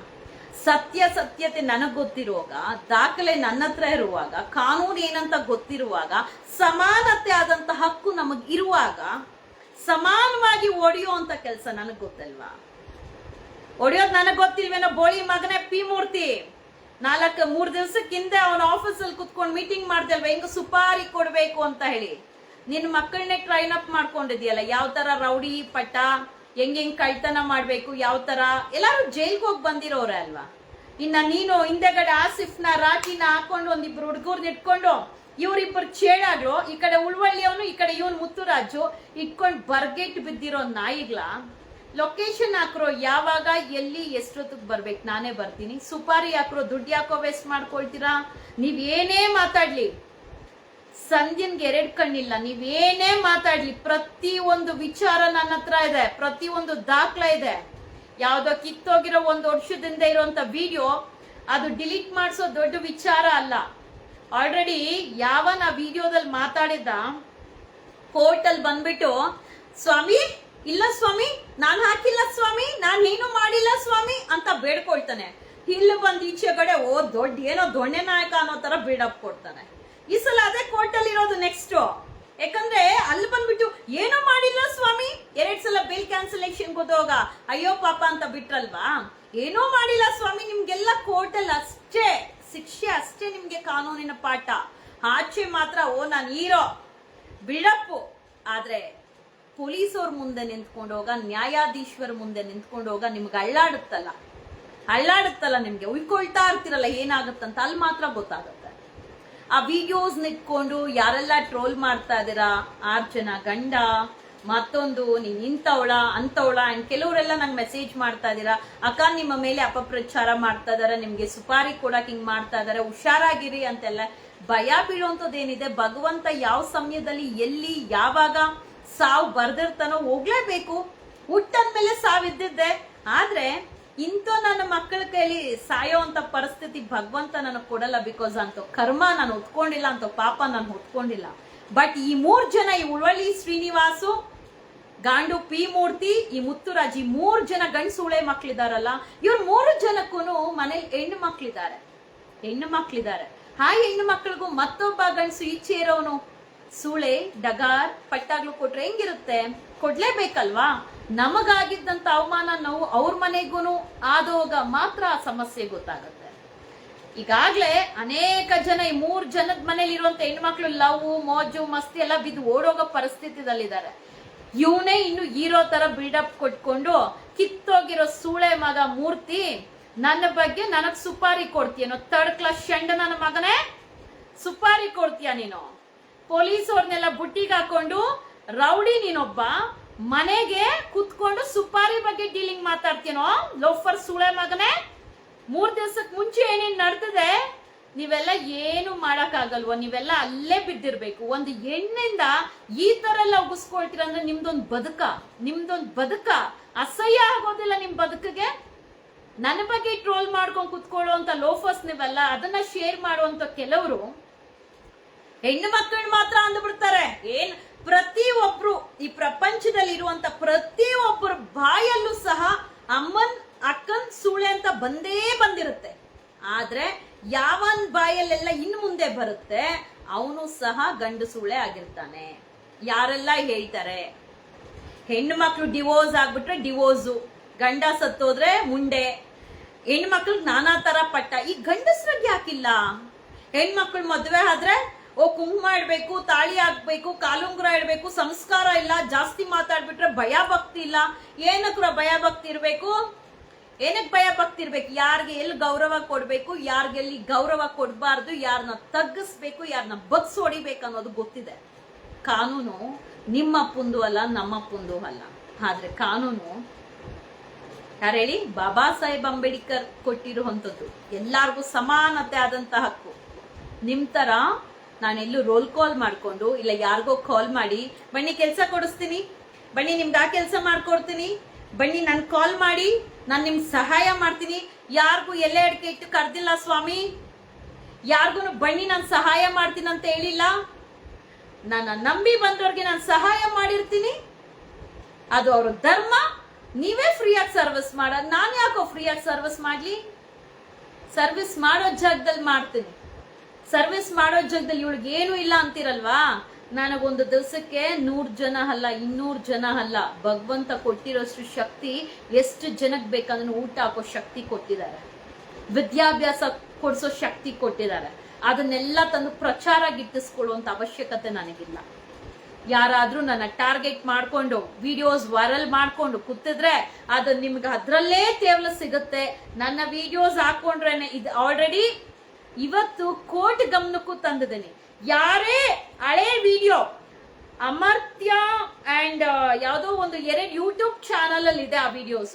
ಸತ್ಯ ಸತ್ಯತೆ ನನಗೆ ಗೊತ್ತಿರುವಾಗ, ದಾಖಲೆ ನನ್ನ ಹತ್ರ ಇರುವಾಗ, ಕಾನೂನು ಏನಂತ ಗೊತ್ತಿರುವಾಗ, ಸಮಾನತೆ ಆದಂತ ಹಕ್ಕು ನಮಗೆ ಇರುವಾಗ, ಸಮಾನವಾಗಿ ಒಡೆಯುವಂತ ಕೆಲಸ ನನಗೆ ಗೊತ್ತಲ್ವಾ? ಒಡೆಯೋದು ನನಗೆ ಗೊತ್ತಿಲ್ವೇನೋ ಬೋಳಿ ಮಗನೇ ಪಿ ಮೂರ್ತಿ ನಾಲ್ಕು, ಮೂರು ದಿವಸಕ್ಕಿಂತ ಅವನ ಆಫೀಸಲ್ಲಿ ಕುತ್ಕೊಂಡು ಮೀಟಿಂಗ್ ಮಾಡ್ದಲ್ವ ಹೆಂಗ ಸುಪಾರಿ ಕೊಡಬೇಕು ಅಂತ ಹೇಳಿ. ನಿನ್ ಮಕ್ಕಳನ್ನೇ ಟ್ರೈನ್ ಅಪ್ ಮಾಡ್ಕೊಂಡಿದ್ಯಲ್ಲ? ಯಾವ ತರ ರೌಡಿ, ಪಟ ಹೆಂಗ್ ಹೆಂಗ್ ಕಳ್ತನ ಮಾಡ್ಬೇಕು, ಯಾವ ತರ? ಎಲ್ಲಾರು ಜೈಲ್ಗೆ ಹೋಗಿ ಬಂದಿರೋರೆ ಅಲ್ವಾ? ಇನ್ನ ನೀನು ಹಿಂದೆಗಡೆ ಆಸಿಫ್ನ ರಾಟಿನ ಹಾಕೊಂಡು ಒಂದಿಬ್ರು ಹುಡುಗರ್ನ ಇಟ್ಕೊಂಡು ಇವ್ರಿಬ್ರು ಚೇಳಾಗ್ಲು ಈ ಕಡೆ ಉಳ್ವಳ್ಳಿಯವನು, ಈ ಕಡೆ ಇವನ್ ಮುತ್ತುರಾಜು, ಇಟ್ಕೊಂಡು ಬರ್ಗೆಟ್ ಬಿದ್ದಿರೋ ನಾಯಿಗ್ಲ ಲೊಕೇಶನ್ ಹಾಕ್ರೋ ಯಾವಾಗ, ಎಲ್ಲಿ ಎಷ್ಟೊತ್ತಿಗೆ ಬರ್ಬೇಕು? ನಾನೇ ಬರ್ತೀನಿ. ಸುಪಾರಿ ಹಾಕ್ರೋ ದುಡ್ಡು ಯಾಕೋ ವೇಸ್ಟ್ ಮಾಡ್ಕೊಳ್ತೀರಾ? ನೀವೇನೇ ಮಾತಾಡ್ಲಿ. ಸಂಧ್ಯನ್ಗೆ ಎರಡ್ ಕಣ್ಣಿಲ್ಲ. ನೀವೇನೇ ಮಾತಾಡ್ಲಿ, ಪ್ರತಿ ಒಂದು ವಿಚಾರ ನನ್ನ ಹತ್ರ ಇದೆ, ಪ್ರತಿ ಒಂದು ದಾಖಲೆ ಇದೆ. ಯಾವ್ದೋ ಕಿತ್ತೋಗಿರೋ ಒಂದು ವರ್ಷದಿಂದ ಇರುವಂತ ವಿಡಿಯೋ ಅದು ಡಿಲೀಟ್ ಮಾಡಿಸೋ ದೊಡ್ಡ ವಿಚಾರ ಅಲ್ಲ. ಆಲ್ರೆಡಿ ಯಾವ ನಾ ವಿಡಿಯೋದಲ್ಲಿ ಮಾತಾಡಿದ್ದ ಕೋರ್ಟ್ ಅಲ್ಲಿ ಬಂದ್ಬಿಟ್ಟು, ಸ್ವಾಮಿ, ಇಲ್ಲ ಸ್ವಾಮಿ, ನಾನು ಹಾಕಿಲ್ಲ ಸ್ವಾಮಿ, ನಾನು ಏನು ಮಾಡಿಲ್ಲ ಸ್ವಾಮಿ ಅಂತ ಬೇಡ್ಕೊಳ್ತಾನೆ. ಇಲ್ಲಿ ಬಂದ್ ಈಚೆ ಕಡೆ ಓ ದೊಡ್ಡ, ಏನೋ ದೊಣ್ಣೆ ನಾಯಕ ಅನ್ನೋ ತರ ಬೀಡಪ್ ಕೊಡ್ತಾನೆ. ಈ ಸಲ ಅದೇ ಕೋರ್ಟ್ ಅಲ್ಲಿ ಇರೋದು ನೆಕ್ಸ್ಟ್ ಯಾಕಂದ್ರೆ ಅಲ್ಲಿ ಬಂದ್ಬಿಟ್ಟು ಏನೋ ಮಾಡಿಲ್ಲ ಸ್ವಾಮಿ. ಎರಡ್ ಸಲ ಬಿಲ್ ಕ್ಯಾನ್ಸಲೇಷನ್ ಹೋದಾಗ, ಅಯ್ಯೋ ಪಾಪ ಅಂತ ಬಿಟ್ರಲ್ವಾ? ಏನೋ ಮಾಡಿಲ್ಲ ಸ್ವಾಮಿ, ನಿಮ್ಗೆಲ್ಲ ಕೋರ್ಟ್ ಅಲ್ಲಿ ಅಷ್ಟೇ, ಶಿಕ್ಷೆ ಅಷ್ಟೇ ನಿಮ್ಗೆ ಕಾನೂನಿನ ಪಾಠ. ಆಚೆ ಮಾತ್ರ, ಓ, ನಾನು ಹೀರೋ. ಬಿಡಪ್ಪು. ಆದ್ರೆ ಪೊಲೀಸವ್ರ ಮುಂದೆ ನಿಂತ್ಕೊಂಡೋಗ, ನ್ಯಾಯಾಧೀಶ್ವರ ಮುಂದೆ ನಿಂತ್ಕೊಂಡೋಗ ನಿಮ್ಗೆ ಅಳ್ಳಾಡುತ್ತಲ್ಲ. ಅಳ್ಳಾಡುತ್ತಲ್ಲ ನಿಮ್ಗೆ. ಉಳ್ಕೊಳ್ತಾ ಇರ್ತಿರಲ್ಲ, ಏನಾಗುತ್ತಂತ, ಅಲ್ಲಿ ಮಾತ್ರ ಗೊತ್ತಾಗುತ್ತೆ. ಆ ವಿಡಿಯೋಸ್ ನಿಟ್ಕೊಂಡು ಯಾರೆಲ್ಲ ಟ್ರೋಲ್ ಮಾಡ್ತಾ ಇದ್ದೀರಾ? ಆರು ಜನ ಗಂಡ, ಮತ್ತೊಂದು, ನೀನ್ ಇಂಥವಳ ಅಂತವಳ ಅಂಡ್ ಕೆಲವರೆಲ್ಲ ನಂಗೆ ಮೆಸೇಜ್ ಮಾಡ್ತಾ ಇದ್ದೀರಾ? ಅಕ್ಕ, ನಿಮ್ಮ ಮೇಲೆ ಅಪಪ್ರಚಾರ ಮಾಡ್ತಾ ಇದಾರೆ ನಿಮ್ಗೆ ಸುಪಾರಿ ಕೊಡಕ್ ಹಿಂಗ್ ಮಾಡ್ತಾ ಇದಾರೆ ಹುಷಾರಾಗಿರಿ ಅಂತೆಲ್ಲ. ಭಯ ಬೀಳುವಂತದ್ದೇನಿದೆ ಭಗವಂತ ಯಾವ ಸಮಯದಲ್ಲಿ, ಎಲ್ಲಿ, ಯಾವಾಗ ಸಾವು ಬರ್ದಿರ್ತಾನೋ ಹೋಗ್ಲೇಬೇಕು. ಹುಟ್ಟಂದ್ಮೇಲೆ ಸಾವಿದ್ದಿದ್ದೆ. ಆದ್ರೆ ಇಂಥ ನನ್ನ ಮಕ್ಕಳ ಕೈಲಿ ಸಾಯೋ ಅಂತ ಪರಿಸ್ಥಿತಿ ಭಗವಂತ ನನಗೆ ಕೊಡಲ್ಲ ಬಿಕಾಸ್ ಅಂತ ಕರ್ಮ ನಾನು ಹೊತ್ಕೊಂಡಿಲ್ಲ ಅಂತ ಪಾಪ ನಾನು ಹೊತ್ಕೊಂಡಿಲ್ಲ. ಬಟ್ ಈ ಮೂರು ಜನ, ಈ ಉಳ್ವಳ್ಳಿ ಶ್ರೀನಿವಾಸು, ಗಾಂಡು ಪಿ ಮೂರ್ತಿ ಈ ಮುತ್ತುರಾಜ್, ಈ ಮೂರು ಜನ ಗಂಡು ಸುಳೆ ಮಕ್ಳಿದಾರಲ್ಲ, ಇವ್ರ ಮೂರು ಜನಕ್ಕೂ ಮನೇಲಿ ಹೆಣ್ಣು ಮಕ್ಳಿದ್ದಾರೆ ಹೆಣ್ಣು ಮಕ್ಳಿದ್ದಾರೆ ಆ ಹೆಣ್ಣು ಮಕ್ಳಿಗೂ ಮತ್ತೊಬ್ಬ ಗಂಡಸು ಈಚೆ ಇರೋನು? ಸೂಳೆ, ಡಗಾರ್, ಪಟ್ಟಾಗ್ಲು ಕೊಟ್ರೆ ಹೆಂಗಿರುತ್ತೆ? ಕೊಡ್ಲೇಬೇಕಲ್ವಾ? ನಮಗಾಗಿದ್ದಂತ ಅವಮಾನ ನಾವು ಅವ್ರ ಮನೆಗೂ ಆದೋಗ ಮಾತ್ರ ಆ ಸಮಸ್ಯೆ ಗೊತ್ತಾಗುತ್ತೆ. ಈಗಾಗ್ಲೇ ಅನೇಕ ಜನ ಈ ಮೂರ್ ಜನದ ಮನೇಲಿ ಇರುವಂತ ಹೆಣ್ಮಕ್ಳು ಲವ್, ಮೋಜು, ಮಸ್ತಿ ಎಲ್ಲ ಬಿದ್ದು ಓಡೋಗೋ ಪರಿಸ್ಥಿತಿದಲ್ಲಿದ್ದಾರೆ. ಇವನೇ ಇನ್ನು ಹೀರೋ ತರ ಬಿಲ್ಡಪ್ ಕೊಟ್ಕೊಂಡು ಕಿತ್ತೋಗಿರೋ ಸೂಳೆ ಮಗ ಮೂರ್ತಿ, ನನ್ನ ಬಗ್ಗೆ ನನಗ್ ಸುಪಾರಿ ಕೊಡ್ತೀಯನೋ? ತರ್ಡ್ ಕ್ಲಾಸ್ ಶಂಡ ನನ್ನ ಮಗನೇ, ಸುಪಾರಿ ಕೊಡ್ತೀಯ ನೀನು? ಪೊಲೀಸ್ ಅವ್ರನ್ನೆಲ್ಲ ಬುಟ್ಟಿಗೆ ಹಾಕೊಂಡು, ರೌಡಿ ನೀನೊಬ್ಬ, ಮನೆಗೆ ಕುತ್ಕೊಂಡು ಸುಪಾರಿ ಬಗ್ಗೆ ಡೀಲಿಂಗ್ ಮಾತಾಡ್ತೀನೋ? ಲೋಫರ್ ಸುಳೆ ಮಗನೇ, ಮೂರ್ ದಿವಸಕ್ ಮುಂಚೆ ಏನೇನ್ ನಡ್ತದೆ ನೀವೆಲ್ಲ ಏನು ಮಾಡಕ್ಕಾಗಲ್ವ? ನೀವೆಲ್ಲ ಅಲ್ಲೇ ಬಿದ್ದಿರ್ಬೇಕು. ಒಂದು ಹೆಣ್ಣಿಂದ ಈ ತರ ಎಲ್ಲ ಉಗಿಸ್ಕೊಳ್ತೀರ ಅಂದ್ರೆ ನಿಮ್ದೊಂದ್ ಬದುಕ ನಿಮ್ದೊಂದ್ ಬದುಕ. ಅಸಹ್ಯ ಆಗೋದಿಲ್ಲ ನಿಮ್ ಬದುಕಿಗೆ? ನನ್ನ ಬಗ್ಗೆ ಟ್ರೋಲ್ ಮಾಡ್ಕೊಂಡ್ ಕುತ್ಕೊಳ್ಳುವಂತ ಲೋಫರ್ಸ್ ನೀವೆಲ್ಲ, ಅದನ್ನ ಶೇರ್ ಮಾಡುವಂತ ಕೆಲವರು ಹೆಣ್ಣು ಮಕ್ಕಳು ಮಾತ್ರ ಅಂದ್ಬಿಡ್ತಾರೆ. ಏನ್? ಪ್ರತಿ ಒಬ್ರು ಈ ಪ್ರಪಂಚದಲ್ಲಿ ಇರುವಂತ ಪ್ರತಿ ಒಬ್ಬರ ಬಾಯಲ್ಲೂ ಸಹ ಅಮ್ಮನ್, ಅಕ್ಕನ್ ಸೂಳೆ ಅಂತ ಬಂದೇ ಬಂದಿರುತ್ತೆ. ಆದ್ರೆ ಯಾವನ್ ಬಾಯಲ್ಲೆಲ್ಲ ಇನ್ನು ಮುಂದೆ ಬರುತ್ತೆ, ಅವನು ಸಹ ಗಂಡು ಸೂಳೆ ಆಗಿರ್ತಾನೆ. ಯಾರೆಲ್ಲ ಹೇಳ್ತಾರೆ, ಹೆಣ್ಣು ಮಕ್ಳು ಡಿವೋರ್ಸ್ ಆಗ್ಬಿಟ್ರೆ ಡಿವೋರ್ಸು ಗಂಡ ಸತ್ತೋದ್ರೆ ಮುಂಡೆ ಹೆಣ್ಮಕ್ಳು ನಾನಾ ತರ ಪಟ್ಟ. ಈ ಗಂಡಸ್ರಿಗೆ ಯಾಕಿಲ್ಲ? ಹೆಣ್ಮಕ್ಳು ಮದ್ವೆ ಆದ್ರೆ ಓ, ಕುಂಕುಮ ಇಡ್ಬೇಕು, ತಾಳಿ ಹಾಕ್ಬೇಕು, ಕಾಲುಂಗ್ರ ಇಡ್ಬೇಕು, ಸಂಸ್ಕಾರ ಇಲ್ಲ, ಜಾಸ್ತಿ ಮಾತಾಡ್ಬಿಟ್ರೆ ಭಯ ಭಕ್ತಿ ಇಲ್ಲ. ಏನಕ್ರ ಭಯ ಭಕ್ತಿ ಇರ್ಬೇಕು? ಏನಕ್ ಭಯ ಭಕ್ತಿ ಇರ್ಬೇಕು? ಯಾರಿಗೆ ಎಲ್ಲಿ ಗೌರವ ಕೊಡ್ಬೇಕು ಯಾರಿಗೆಲ್ಲಿ ಗೌರವ ಕೊಡಬಾರ್ದು ಯಾರನ್ನ ತಗ್ಗಿಸ್ಬೇಕು ಯಾರನ್ನ ಬಗ್ಸ್ ಹೊಡಿಬೇಕು ಅನ್ನೋದು ಗೊತ್ತಿದೆ. ಕಾನೂನು ನಿಮ್ಮ ಪುಂದು ಅಲ್ಲ, ನಮ್ಮ ಪುಂದು ಅಲ್ಲ. ಆದ್ರೆ ಕಾನೂನು, ಯಾರು ಹೇಳಿ? ಬಾಬಾ ಸಾಹೇಬ್ ಅಂಬೇಡ್ಕರ್ ಕೊಟ್ಟಿರುವಂಥದ್ದು. ಎಲ್ಲಾರ್ಗೂ ಸಮಾನತೆ ಆದಂತ ಹಕ್ಕು. ನಿಮ್ ತರ ನಾನೆಲ್ಲೂ ರೋಲ್ ಕಾಲ್ ಮಾಡಿಕೊಂಡು, ಇಲ್ಲ ಯಾರಿಗೋ ಕಾಲ್ ಮಾಡಿ, ಬನ್ನಿ ಕೆಲಸ ಕೊಡಿಸ್ತೀನಿ, ಬನ್ನಿ ನಿಮ್ಗೆ ಆ ಕೆಲಸ ಮಾಡಿಕೊಡ್ತೀನಿ, ಬನ್ನಿ ನಾನು ಕಾಲ್ ಮಾಡಿ, ನಾನು ನಿಮ್ಗೆ ಸಹಾಯ ಮಾಡ್ತೀನಿ. ಯಾರಿಗೂ ಎಲ್ಲ ಅಡಿಕೆ ಇಟ್ಟು ಕರೆದಿಲ್ಲ ಸ್ವಾಮಿ? ಯಾರಿಗೂ ಬನ್ನಿ ನಾನು ಸಹಾಯ ಮಾಡ್ತೀನಿ ಅಂತ ಹೇಳಿಲ್ಲ? ನನ್ನ ನಂಬಿ ಬಂದವ್ರಿಗೆ ನಾನು ಸಹಾಯ ಮಾಡಿರ್ತೀನಿ. ಅದು ಅವ್ರ ಧರ್ಮ. ನೀವೇ ಫ್ರೀಯಾಗಿ ಸರ್ವಿಸ್ ಮಾಡೋದು ನಾನು ಯಾಕೋ ಫ್ರೀಯಾಗಿ ಸರ್ವಿಸ್ ಮಾಡಲಿ? ಸರ್ವಿಸ್ ಮಾಡೋ ಜಾಗದಲ್ಲಿ ಮಾಡ್ತೀನಿ. ಸರ್ವಿಸ್ ಮಾಡೋ ಜಾಗದಲ್ಲಿ ಇವಳಿಗೆ ಏನು ಇಲ್ಲ ಅಂತಿರಲ್ವಾ? ನನಗೊಂದು ದಿವಸಕ್ಕೆ ನೂರು ಜನ ಅಲ್ಲ, ಇನ್ನೂರು ಜನ ಅಲ್ಲ. ಭಗವಂತ ಕೊಟ್ಟಿರೋಷ್ಟು ಶಕ್ತಿ ಎಷ್ಟು ಜನಕ್ಕೆ ಬೇಕಾದ್ರೂ ಊಟ ಹಾಕೋ ಶಕ್ತಿ ಕೊಟ್ಟಿದ್ದಾರೆ. ವಿದ್ಯಾಭ್ಯಾಸ ಕೊಡಿಸೋ ಶಕ್ತಿ ಕೊಟ್ಟಿದ್ದಾರೆ. ಅದನ್ನೆಲ್ಲ ತಂದು ಪ್ರಚಾರ ಗಿಟ್ಟಿಸ್ಕೊಳ್ಳುವಂತ ಅವಶ್ಯಕತೆ ನನಗಿಲ್ಲ. ಯಾರಾದ್ರೂ ನನ್ನ ಟಾರ್ಗೆಟ್ ಮಾಡ್ಕೊಂಡು, ವಿಡಿಯೋಸ್ ವೈರಲ್ ಮಾಡ್ಕೊಂಡು ಕೂತಿದ್ರೆ ಅದು ನಿಮ್ಗೆ ಅದ್ರಲ್ಲೇ ತೇವಲ ಸಿಗುತ್ತೆ. ನನ್ನ ವಿಡಿಯೋಸ್ ಹಾಕೊಂಡ್ರೇನೆ ಇದು ಆಲ್ರೆಡಿ ಇವತ್ತು ಕೋರ್ಟ್ ಗಮನಕ್ಕೂ ತಂದಿದ್ದೀನಿ. ಯಾರೇ ಹಳೆ ವಿಡಿಯೋ, ಅಮರ್ತ್ಯ ಅಂಡ್ ಯಾವುದೋ ಒಂದು ಎರಡು ಯೂಟ್ಯೂಬ್ ಚಾನಲ್ ಅಲ್ಲಿ ಇದೆ ಆ ವಿಡಿಯೋಸ್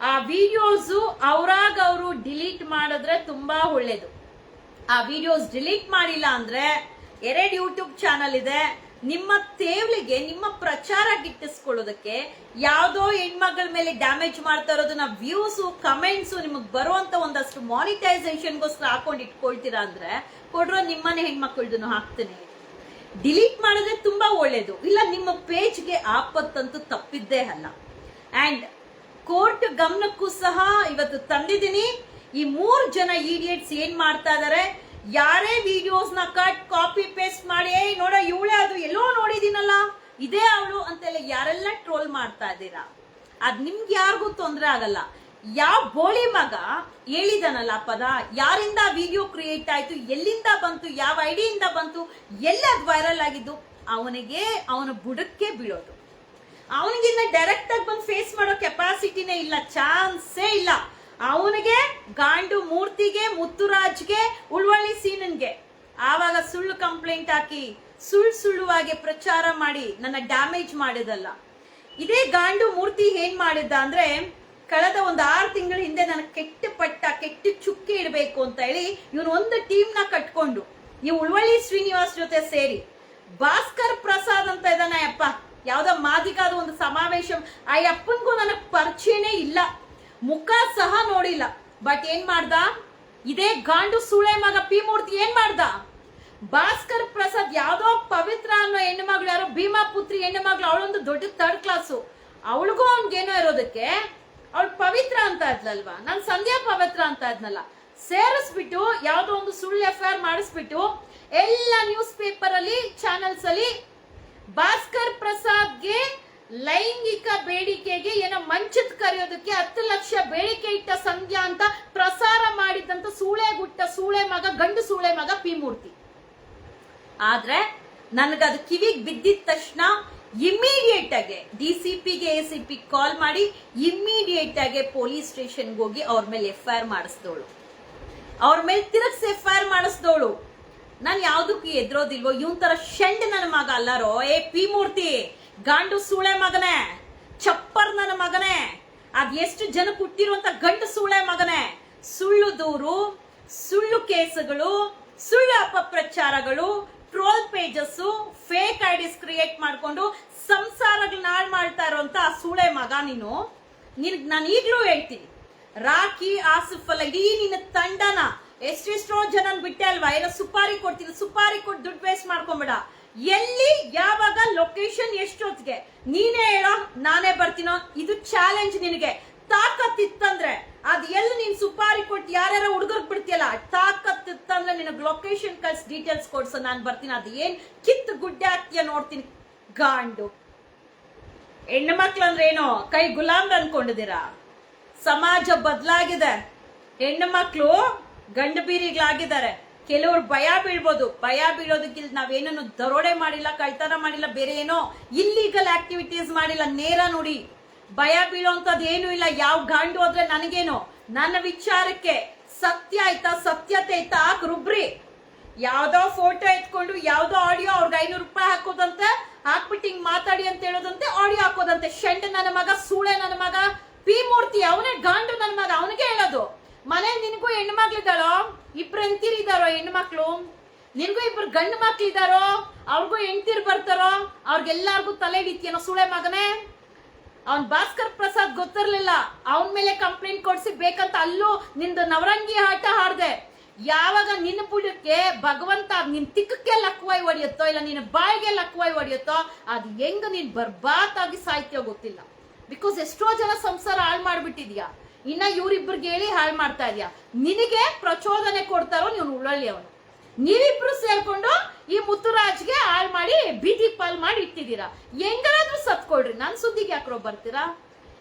ಆ ವಿಡಿಯೋಸ್ ಅವರಾಗ ಅವರು ಡಿಲೀಟ್ ಮಾಡಿದ್ರೆ ತುಂಬಾ ಒಳ್ಳೇದು. ಆ ವಿಡಿಯೋಸ್ ಡಿಲೀಟ್ ಮಾಡಿಲ್ಲ ಅಂದ್ರೆ ಎರಡು ಯೂಟ್ಯೂಬ್ ಚಾನಲ್ ಇದೆ ನಿಮ್ಮ ತೇವ್ಲಿಗೆ, ನಿಮ್ಮ ಪ್ರಚಾರ ಗಿಟ್ಟಿಸ್ಕೊಳ್ಳೋದಕ್ಕೆ ಯಾವುದೋ ಹೆಣ್ಮಗಳ ಮೇಲೆ ಡ್ಯಾಮೇಜ್ ಮಾಡ್ತಾ ಇರೋದನ್ನ ವ್ಯೂಸು ಕಮೆಂಟ್ಸು ನಿಮಗೆ ಬರುವಂತ ಒಂದಷ್ಟು ಮಾನಿಟೈಸೇಷನ್ಗೋಸ್ಕರ ಹಾಕೊಂಡು ಇಟ್ಕೊಳ್ತೀರಾ ಅಂದ್ರೆ ಕೊಡ್ರೋ ನಿಮ್ಮನೆ ಹೆಣ್ಮಕ್ಳದನ್ನು ಹಾಕ್ತೀನಿ. ಡಿಲೀಟ್ ಮಾಡಿದ್ರೆ ತುಂಬಾ ಒಳ್ಳೇದು. ಇಲ್ಲ, ನಿಮ್ಮ ಪೇಜ್ಗೆ ಆಪತ್ತಂತೂ ತಪ್ಪಿದ್ದೇ ಅಲ್ಲ. ಅಂಡ್ ಕೋರ್ಟ್ ಗಮನಕ್ಕೂ ಸಹ ಇವತ್ತು ತಂದಿದ್ದೀನಿ. ಈ ಮೂರು ಜನ ಇಡಿಯಟ್ಸ್ ಏನ್ ಮಾಡ್ತಾ ಇದಾರೆ? ಯಾರೇ ವಿಡಿಯೋಸ್ನ ಕಟ್ ಕಾಪಿ ಪೇಸ್ಟ್ ಮಾಡಿ, ಏಯ್, ನೋಡ, ಇವಳೇ ಅದು ಎಲ್ಲೋ ನೋಡಿದೀನಲ್ಲ, ಇದೇ ಅವಳು ಅಂತೆಲ್ಲ ಯಾರೆಲ್ಲ ಟ್ರೋಲ್ ಮಾಡ್ತಾ ಇದ್ದೀರಾ? ಅದ್ ನಿಮ್ಗೆ ಯಾರಿಗೂ ತೊಂದರೆ ಆಗಲ್ಲ. ಯಾವ ಬೋಳಿ ಮಗ ಹೇಳಿದನಲ್ಲ ಪದ, ಯಾರಿಂದ ವಿಡಿಯೋ ಕ್ರಿಯೇಟ್ ಆಯ್ತು, ಎಲ್ಲಿಂದ ಬಂತು, ಯಾವ ಐಡಿಯಿಂದ ಬಂತು, ಎಲ್ಲಿ ಅದು ವೈರಲ್ ಆಗಿದ್ದು? ಅವನಿಗೆ, ಅವನ ಬುಡಕ್ಕೆ ಬೀಳೋದು. ಅವನಿಗಿನ್ನ ಡೈರೆಕ್ಟ್ ಆಗಿ ಬಂದು ಫೇಸ್ ಮಾಡೋ ಕೆಪಾಸಿಟಿನೇ ಇಲ್ಲ ಚಾನ್ಸೇ ಇಲ್ಲ. ಅವನಿಗೆ ಗಾಂಡು ಮೂರ್ತಿಗೆ, ಮುತ್ತುರಾಜ್ಗೆ, ಉಳ್ವಳ್ಳಿ ಸೀನನ್ಗೆ. ಆವಾಗ ಸುಳ್ಳು ಕಂಪ್ಲೇಂಟ್ ಹಾಕಿ ಸುಳ್ಳು ಸುಳ್ಳುವಾಗಿ ಪ್ರಚಾರ ಮಾಡಿ ನನ್ನ ಡ್ಯಾಮೇಜ್ ಮಾಡಿದಲ್ಲ. ಇದೇ ಗಾಂಡು ಮೂರ್ತಿ ಏನ್ ಮಾಡಿದ್ದ ಅಂದ್ರೆ, ಕಳೆದ ಒಂದು ಆರು ತಿಂಗಳ ಹಿಂದೆ ನನಗೆ ಕೆಟ್ಟ ಪಟ್ಟ, ಕೆಟ್ಟ ಚುಕ್ಕಿ ಇಡಬೇಕು ಅಂತ ಹೇಳಿ ಇವನು ಒಂದು ಟೀಮ್ನ ಕಟ್ಕೊಂಡು ಈ ಉಳ್ವಳ್ಳಿ ಶ್ರೀನಿವಾಸ್ ಜೊತೆ ಸೇರಿ ಭಾಸ್ಕರ್ ಪ್ರಸಾದ್ ಅಂತ ಇದ್ದಾನೆ ಅಪ್ಪ. ಯಾವ್ದೋ ಮಾದಿಗಾದ ಒಂದು ಸಮಾವೇಶ. ಆ ಅಪ್ಪನ್ಗೂ ನನಗೆ ಪರಿಚಯನೇ ಇಲ್ಲ. ಮುಖ ಸಹ ನೋಡಿಲ್ಲ. ಬಟ್ ಏನ್ ಮಾಡ್ದ? ಇದೇ ಗಾಂಡು ಸೂಳೆ ಮಗ ಪಿ ಮೂರ್ತಿ ಏನ್ ಮಾಡ್ದ? ಭಾಸ್ಕರ್ ಪ್ರಸಾದ್ ಯಾವ್ದೋ ಪವಿತ್ರ ಅನ್ನೋ ಹೆಣ್ಣು ಮಗಳು, ಯಾರೋ ಭೀಮಾ ಪುತ್ರಿ ಹೆಣ್ಣು ಮಗಳು, ಅವಳೊಂದು ದೊಡ್ಡ ಥರ್ಡ್ ಕ್ಲಾಸು ಅವಳಿಗೂ ಅವ್ನಿಗೇನೋ ಇರೋದಕ್ಕೆ, ಅವಳು ಪವಿತ್ರ ಅಂತ ಇದ್ಲಲ್ವಾ? ನಾನು ಸಂಧ್ಯಾ ಪವಿತ್ರ ಅಂತ ಇದ್ನಲ್ಲ. ಸೇರಿಸ್ಬಿಟ್ಟು ಯಾವ್ದೋ ಒಂದು ಸುಳ್ಳು ಎಫ್ ಐ ಆರ್ ಮಾಡಿಸ್ಬಿಟ್ಟು ಎಲ್ಲ ನ್ಯೂಸ್ ಪೇಪರ್ ಅಲ್ಲಿ ಚಾನೆಲ್ಸ್ ಅಲ್ಲಿ ಭಾಸ್ಕರ್ ಪ್ರಸಾದ್ಗೆ ಲೈಂಗಿಕ ಬೇಡಿಕೆಗೆ ಏನೋ ಮಂಚದ ಕರೆಯೋದಕ್ಕೆ ಹತ್ತು ಲಕ್ಷ ಬೇಡಿಕೆ ಇಟ್ಟ ಸಂಧ್ಯಾ ಅಂತ ಪ್ರಸಾರ ಮಾಡಿದಂತ ಸೂಳೆ ಗುಟ್ಟ ಸೂಳೆ ಮಗ, ಗಂಡು ಸೂಳೆ ಮಗ ಪಿ ಮೂರ್ತಿ ಆದ್ರೆ ನನಗದು ಕಿವಿಗೆ ಬಿದ್ದಿದ ತಕ್ಷಣ ಇಮಿಡಿಯೇಟ್ ಆಗಿ ಡಿ ಸಿ ಪಿಗೆ ಎ ಸಿ ಪಿ ಕಾಲ್ ಮಾಡಿ ಇಮಿಡಿಯೇಟ್ ಆಗಿ ಪೊಲೀಸ್ ಸ್ಟೇಷನ್ಗೆ ಹೋಗಿ ಅವ್ರ ಮೇಲೆ ಎಫ್ ಐ ಆರ್ ಮಾಡಿಸ್ದೋಳು. ಅವ್ರ ಮೇಲೆ ತಿರುಗಿಸಿ ಎಫ್ ಐ ಆರ್ ಮಾಡಿಸ್ದೋಳು. ನಾನು ಯಾವ್ದಕ್ಕೂ ಎದ್ರೋದಿಲ್ವೋ, ಇವನ್ ತರ ಶಂಡ್ ನನ್ನ ಮಗ ಅಲ್ಲಾರೋ? ಏ ಪಿ ಮೂರ್ತಿ ಗಾಂಡು ಸೂಳೆ ಮಗನೇ ಚಪ್ಪರ್ ನನ್ನ ಮಗನೇ, ಅದ್ ಎಷ್ಟು ಜನ ಹುಟ್ಟಿರುವಂತ ಗಂಡು ಸೂಳೆ ಮಗನೇ. ಸುಳ್ಳು ದೂರು, ಸುಳ್ಳು ಕೇಸುಗಳು, ಸುಳ್ಳು ಅಪಪ್ರಚಾರಗಳು, troll pages fake IDs create ಮಾಡ್ಕೊಂಡು ಸಂಸಾರಗಳನ್ನ ಹಾಳು ಮಾಡ್ತಾ ಇರುವಂತ ಆ ಸೂಳೆ ಮಗ ನೀನು. ನಿನ್ಗ್ ನಾನು ಈಗಲೂ ಹೇಳ್ತೀನಿ ರಾಕಿ ಆಸಿಫ್ ಅಲ್ಲ ಇಡೀ ನಿನ್ನ ತಂಡನ ಎಷ್ಟೆಷ್ಟೋ ಜನ ಬಿಟ್ಟೆ ಅಲ್ವಾ? ಏನೋ ಸುಪಾರಿ ಕೊಡ್ತೀನಿ, ಸುಪಾರಿ ಕೊಟ್ಟು ದುಡ್ಡು ವೇಸ್ಟ್ ಮಾಡ್ಕೊಂಬೇಡ ಎಲ್ಲಿ, ಯಾವಾಗ ಲೊಕೇಶನ್ ಎಷ್ಟೊತ್ತಿಗೆ? ನೀನೇ ಹೇಳೋ, ನಾನೇ ಬರ್ತೀನೋ, ಇದು ಚಾಲೆಂಜ್ ನಿನಗೆ. ತಾಕತ್ ಇತ್ತಂದ್ರೆ ಅದ್ ಎಲ್ಲಿ ನೀನ್ ಸುಪಾರಿ ಕೊಟ್ಟು ಯಾರ್ಯಾರ ಬಿಡ್ತೀಯಲ್ಲ ತಾಕತ್ ಇತ್ತಂದ್ರೆ ನಿನಗ್ ಲೊಕೇಶನ್ ಕಳ್ಸಿ ಡೀಟೇಲ್ಸ್ ಕೊಡ್ಸು, ನಾನ್ ಬರ್ತೀನಿ. ಅದ್ ಏನ್ ಕಿತ್ ಗುಡ್ಡೆ ಹಾಕ್ತೀಯ ನೋಡ್ತೀನಿ. ಗಾಂಡು. ಹೆಣ್ಣು ಮಕ್ಳು ಅಂದ್ರೆ ಏನೋ? ಕೈ ಗುಲಾಮ್ ಅನ್ಕೊಂಡಿದ್ದೀರಾ? ಸಮಾಜ ಬದಲಾಗಿದೆ. ಹೆಣ್ಣು ಮಕ್ಕಳು ಗಂಡು ಬೀರಿಗಳಾಗಿದ್ದಾರೆ. ಕೆಲವ್ರು ಭಯ ಬೀಳ್ಬೋದು. ಭಯ ಬೀಳೋದಕ್ಕಿಲ್ಲ ನಾವೇನನ್ನು ದರೋಡೆ ಮಾಡಿಲ್ಲ, ಕಳ್ತನ ಮಾಡಿಲ್ಲ, ಬೇರೆ ಏನೋ ಇಲ್ಲಿಗಲ್ ಆಕ್ಟಿವಿಟೀಸ್ ಮಾಡಿಲ್ಲ. ನೇರ ನೋಡಿ. ಭಯ ಬೀಳೋಂಥದ್ದು ಏನು ಇಲ್ಲ. ಯಾವ ಗಾಂಡು ಹೋದ್ರೆ ನನಗೇನು? ನನ್ನ ವಿಚಾರಕ್ಕೆ ಸತ್ಯ ಆಯ್ತಾ? ಸತ್ಯತೆ ಆಯ್ತಾ? ಹಾಕ್ ರುಬ್ರಿ. ಯಾವ್ದೋ ಫೋಟೋ ಎತ್ಕೊಂಡು, ಯಾವ್ದೋ ಆಡಿಯೋ ಅವ್ರಿಗೆ ಐನೂರು ರೂಪಾಯಿ ಹಾಕೋದಂತೆ, ಹಾಕ್ಬಿಟ್ಟು ಹಿಂಗ್ ಮಾತಾಡಿ ಅಂತ ಹೇಳೋದಂತೆ ಆಡಿಯೋ ಹಾಕೋದಂತೆ. ಶಂಡ್ ನನ್ನ ಮಗ, ಸೂಳೆ ನನ್ನ ಮಗ, ಪಿ ಮೂರ್ತಿ, ಅವನೇ ಗಾಂಡು ನನ್ನ ಮಗ, ಅವನಿಗೆ ಹೇಳೋದು. ಮನೆ ನಿನಗೂ ಹೆಣ್ಣು ಮಕ್ಳಿದ್ದಾಳೋ? ಇಬ್ರು ಎಂತಿರಿದಾರೋ ಹೆಣ್ಣು ಮಕ್ಳು? ನಿನಗೂ ಇಬ್ರು ಗಂಡು ಮಕ್ಳಿದಾರೋ ಅವ್ರಿಗೂ ಹೆಂಡ್ತಿರ್ ಬರ್ತಾರೋ? ಅವ್ರಿಗೆಲ್ಲಾರ್ಗೂ ತಲೆ ಹಿಡಿತೀಯನೋ ಸುಳೆ ಮಗನೇ? ಅವ್ನ್ ಭಾಸ್ಕರ್ ಪ್ರಸಾದ್ ಗೊತ್ತಿರ್ಲಿಲ್ಲ. ಅವನ ಮೇಲೆ ಕಂಪ್ಲೇಂಟ್ ಕೊಡ್ಸಿ ಬೇಕಂತ ಅಲ್ಲೂ ನಿಂದು ನವರಂಗಿ ಆಟ ಹಾಡ್ದೆ ಯಾವಾಗ ನಿನ್ನ ಬುಡಕ್ಕೆ ಭಗವಂತ ನಿನ್ ತಿಕ್ಕಕ್ಕೆ ಲಕ್ವಾಯ್ ಹೊಡೆಯುತ್ತೋ ಇಲ್ಲ ನಿನ್ನ ಬಾಯಿಗೆ ಲಕ್ವಾಯ್ ಹೊಡಿಯುತ್ತೋ, ಅದು ಹೆಂಗ್ ನೀನ್ ಬರ್ಬಾತ್ ಆಗಿ ಸಾಯ್ತೀಯೋ ಗೊತ್ತಿಲ್ಲ. ಬಿಕಾಸ್ ಎಷ್ಟೋ ಜನ ಸಂಸಾರ ಹಾಳು ಮಾಡ್ಬಿಟ್ಟಿದ್ಯಾ? ಇನ್ನ ಇವ್ರಿಬ್ರಿಗೆ ಹೇಳಿ ಹಾಳು ಮಾಡ್ತಾ ಇದೀಯ? ನಿನಗೆ ಪ್ರಚೋದನೆ ಕೊಡ್ತಾರೋ ನೀವು ಉಳ್ಳಳ್ಳಿ ಅವನು. ನೀವಿಬ್ರು ಸೇರ್ಕೊಂಡು ಈ ಮುತ್ತುರಾಜ್ಗೆ ಹಾಳು ಮಾಡಿ ಬೀದಿ ಪಾಲ್ ಮಾಡಿ ಇಟ್ಟಿದ್ದೀರಾ? ಹೆಂಗಾದ್ರೂ ಸತ್ಕೊಳ್ರಿ. ನನ್ನ ಸುದ್ದಿಗೆ ಯಾಕ್ರೋ ಬರ್ತೀರಾ?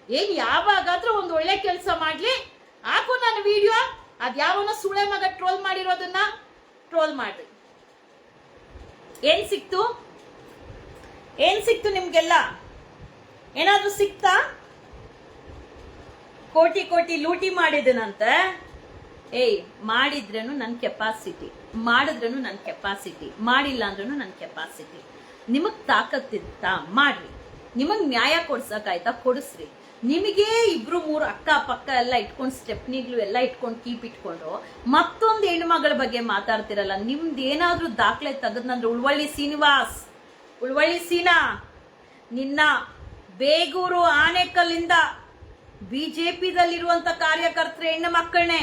ಏನ್ ಯಾವಾಗಾದ್ರೂ ಒಂದು ಒಳ್ಳೆ ಕೆಲಸ ಮಾಡ್ಲಿ. ಹಾಕು ನನ್ನ ವಿಡಿಯೋ. ಅದ್ ಯಾವನ ಸುಳೆ ಮಗ ಟ್ರೋಲ್ ಮಾಡಿರೋದನ್ನ ಟ್ರೋಲ್ ಮಾಡ್ರಿ. ಏನ್ ಸಿಕ್ತು? ಏನ್ ಸಿಕ್ತು ನಿಮ್ಗೆಲ್ಲ? ಏನಾದ್ರೂ ಸಿಕ್ತಾ? ಕೋಟಿ ಕೋಟಿ ಲೂಟಿ ಮಾಡಿದನಂತೆ. ಏಯ್ ಮಾಡಿದ್ರೂ ನನ್ನ ಕೆಪಾಸಿಟಿ ಮಾಡಿದ್ರೂ ನನ್ನ ಕೆಪಾಸಿಟಿ ಮಾಡಿಲ್ಲ ಅಂದ್ರೂ ನನ್ನ ಕೆಪಾಸಿಟಿ ನಿಮಗೆ ತಾಕತ್ತಿತ್ತಾ ಮಾಡ್ರಿ. ನಿಮಗೆ ನ್ಯಾಯ ಕೊಡ್ಸಕ್ಕಾಯ್ತಾ ಕೊಡಿಸ್ರಿ. ನಿಮಗೆ ಇಬ್ರು ಮೂರು ಅಕ್ಕ, ಪಕ್ಕ ಎಲ್ಲ ಇಟ್ಕೊಂಡು ಸ್ಟೆಪ್ನಿಗಳು ಎಲ್ಲ ಇಟ್ಕೊಂಡು ಕೀಪ್ ಇಟ್ಕೊಂಡು ಮತ್ತೊಂದು ಹೆಣ್ಮಗಳ ಬಗ್ಗೆ ಮಾತಾಡ್ತಿರಲ್ಲ, ನಿಮ್ದು ಏನಾದ್ರೂ ದಾಖಲೆ ತೆಗೆದ್ನಂದ್ರೆ ಉಳ್ವಳ್ಳಿ ಶ್ರೀನಿವಾಸ್, ಉಳ್ವಳ್ಳಿ ಸೀನಾ, ನಿನ್ನ ಬೇಗೂರು ಆನೆಕಲ್ಲಿಂದ ಬಿಜೆಪಿದಲ್ಲಿರುವಂತ ಕಾರ್ಯಕರ್ತರು, ಹೆಣ್ಣು ಮಕ್ಕಳನ್ನೇ,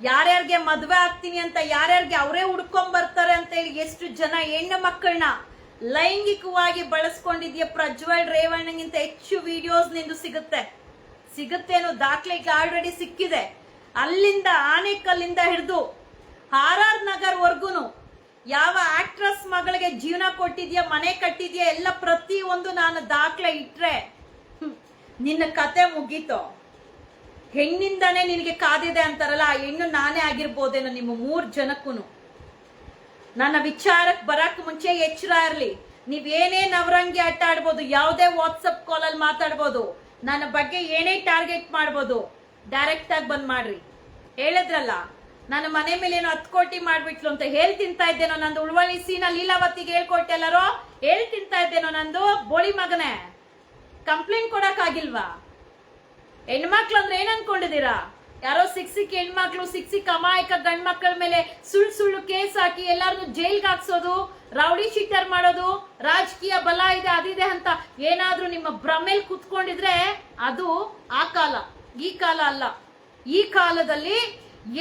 ಯಾರ್ಯಾರಿಗೆ ಮದುವೆ ಆಗ್ತೀನಿ ಅಂತ, ಯಾರ್ಯಾರಿಗೆ ಅವರೇ ಹುಡ್ಕೊಂಡ್ ಬರ್ತಾರೆ ಅಂತ ಹೇಳಿ ಎಷ್ಟು ಜನ ಹೆಣ್ಣು ಮಕ್ಕಳನ್ನ ಲೈಂಗಿಕವಾಗಿ ಬಳಸ್ಕೊಂಡಿದ್ಯ ಪ್ರಜ್ವಲ್ ರೇವಣ್ಣಗಿಂತ ಹೆಚ್ಚು ವಿಡಿಯೋಸ್ ನಿಂದು ಸಿಗುತ್ತೆ. ಸಿಗುತ್ತೇನೋ ದಾಖಲೆಗೆ ಆಲ್ರೆಡಿ ಸಿಕ್ಕಿದೆ. ಅಲ್ಲಿಂದ, ಆನೆಕಲ್ಲಿಂದ ಹಿಡಿದು ಆರ್ ಆರ್ ನಗರ್ ವರ್ಗುನು ಯಾವ ಆಕ್ಟ್ರೆಸ್ ಮಗಳಿಗೆ ಜೀವನ ಕೊಟ್ಟಿದ್ಯಾ, ಮನೆ ಕಟ್ಟಿದ್ಯಾ, ಎಲ್ಲ ಪ್ರತಿ ಒಂದು ನಾನು ದಾಖಲೆ ಇಟ್ರೆ ನಿನ್ನ ಕತೆ ಮುಗೀತು. ಹೆಣ್ಣಿಂದಾನೇ ನಿನಗೆ ಕಾದಿದೆ ಅಂತಾರಲ್ಲ, ಆ ಹೆಣ್ಣು ನಾನೇ ಆಗಿರ್ಬೋದೇನೋ ನಿಮ್ಮ ಮೂರ್ ಜನಕ್ಕೂ ನನ್ನ ವಿಚಾರಕ್ಕೆ ಬರಕ್ ಮುಂಚೆ ಎಚ್ಚರ ಇರಲಿ. ನೀವೇನೇ ನವರಂಗಿ ಆಟ ಆಡ್ಬೋದು, ಯಾವುದೇ ವಾಟ್ಸಪ್ ಕಾಲ್ ಅಲ್ಲಿ ಮಾತಾಡ್ಬೋದು, ನನ್ನ ಬಗ್ಗೆ ಏನೇ ಟಾರ್ಗೆಟ್ ಮಾಡ್ಬೋದು ಡೈರೆಕ್ಟ್ ಆಗಿ ಬಂದ್ ಮಾಡ್ರಿ. ಹೇಳಿದ್ರಲ್ಲ, ನನ್ನ ಮನೆ ಮೇಲೆ ಏನೋ ಹತ್ತು ಕೋಟಿ ಮಾಡ್ಬಿಟ್ಲು ಅಂತ ಹೇಳ್ ತಿಂತಾ ಇದ್ದೇನೋ ನಂದು ಉಳ್ವಳ್ಳಿ ಸೀನ ಲೀಲಾವತಿಗೆ ಹೇಳ್ಕೊಟ್ಟೆಲ್ಲರೋ ಹೇಳಿ ಹೇಳ್ ತಿಂತಾ ಇದ್ದೇನೋ ನಂದು ಬೋಳಿ ಮಗನೇ. ಕಂಪ್ಲೇಂಟ್ ಕೊಡಕ್ ಆಗಿಲ್ವಾ ಹೆಣ್ಮಕ್ಳು ಅಂದ್ರೆ ಏನ್ ಅನ್ಕೊಂಡಿದ್ದೀರಾ? ಯಾರೋ ಸಿಕ್ ಸಿಕ್ ಹೆಣ್ಮಕ್ಳು ಸಿಕ್ ಸಿಕ್ ಅಮಾಯಕ ಗಂಡ್ ಮಕ್ಕಳ ಮೇಲೆ ಸುಳ್ಳು ಸುಳ್ಳು ಕೇಸ್ ಹಾಕಿ ಎಲ್ಲಾರನ್ನು ಜೈಲ್ಗೆ ಹಾಕ್ಸೋದು, ರೌಡಿ ಶೀಟರ್ ಮಾಡೋದು, ರಾಜಕೀಯ ಬಲ ಇದೆ ಅದಿದೆ ಅಂತ ಏನಾದ್ರೂ ನಿಮ್ಮ ಭ್ರಮೇಲ್ ಕುತ್ಕೊಂಡಿದ್ರೆ ಅದು ಆ ಕಾಲ, ಈ ಕಾಲ ಅಲ್ಲ. ಈ ಕಾಲದಲ್ಲಿ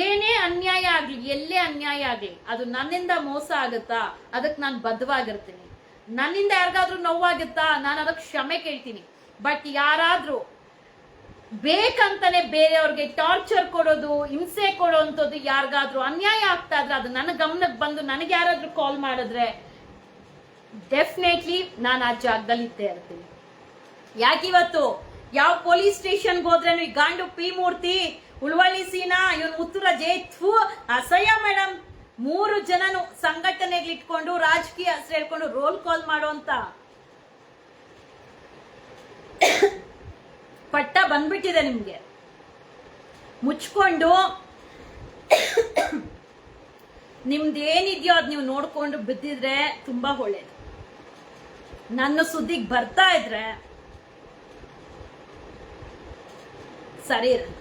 ಏನೇ ಅನ್ಯಾಯ ಆಗ್ಲಿ, ಎಲ್ಲೇ ಅನ್ಯಾಯ ಆಗ್ಲಿ, ಅದು ನನ್ನಿಂದ ಮೋಸ ಆಗುತ್ತಾ? ಅದಕ್ಕೆ ನಾನು ಬದ್ಧವಾಗಿರ್ತೀನಿ. ನನ್ನಿಂದ ಯಾರಿಗಾದ್ರೂ ನೋವಾಗುತ್ತಾ? ನಾನು ಅದಕ್ಕೆ ಕ್ಷಮೆ ಕೇಳ್ತೀನಿ. ಬಟ್ ಯಾರಾದರೂ ಬೇಕಂತಾನೆ ಬೇರೆಯವ್ರಿಗೆ ಟಾರ್ಚರ್ ಕೊಡೋದು, ಹಿಂಸೆ ಕೊಡೋಂಥದ್ದು ಯಾರಿಗಾದ್ರೂ ಅನ್ಯಾಯ ಆಗ್ತಾ ಇದ್ರೆ ಅದು ನನ್ನ ಗಮನಕ್ಕೆ ಬಂದು ನನಗೆ ಯಾರಾದರೂ ಕಾಲ್ ಮಾಡಿದ್ರೆ ಡೆಫಿನೆಟ್ಲಿ ನಾನು ಆ ಜಾಗದಲ್ಲಿ ಇದ್ದೇ ಇರ್ತೀನಿ. ಯಾಕಿವತ್ತು ಯಾವ ಪೊಲೀಸ್ ಸ್ಟೇಷನ್ಗೆ ಹೋದ್ರೇನು ಈ ಗಾಂಡು ಪಿ ಮೂರ್ತಿ, ಉಳ್ವಳ್ಳಿ ಸೀನಾ, ಇವನ್ ಉತ್ತರ ಜೈತ್ಫು ಅಸಹ್ಯ ಮೇಡಮ್ ಮೂರು ಜನನು ಸಂಘಟನೆಗಳಿಟ್ಕೊಂಡು, ರಾಜಕೀಯ ಹೆಸರು ಹೇಳ್ಕೊಂಡು ರೋಲ್ ಕಾಲ್ ಮಾಡುವಂತ ಪಟ್ಟ ಬಂದ್ಬಿಟ್ಟಿದೆ ನಿಮ್ಗೆ. ಮುಚ್ಕೊಂಡು ನಿಮ್ದು ಏನಿದೆಯೋ ಅದು ನೀವು ನೋಡ್ಕೊಂಡು ಬಿದ್ದಿದ್ರೆ ತುಂಬಾ ಒಳ್ಳೇದು. ನನ್ನ ಸುದ್ದಿಗೆ ಬರ್ತಾ ಇದ್ರೆ ಸರಿ ಇರಲ್ಲ.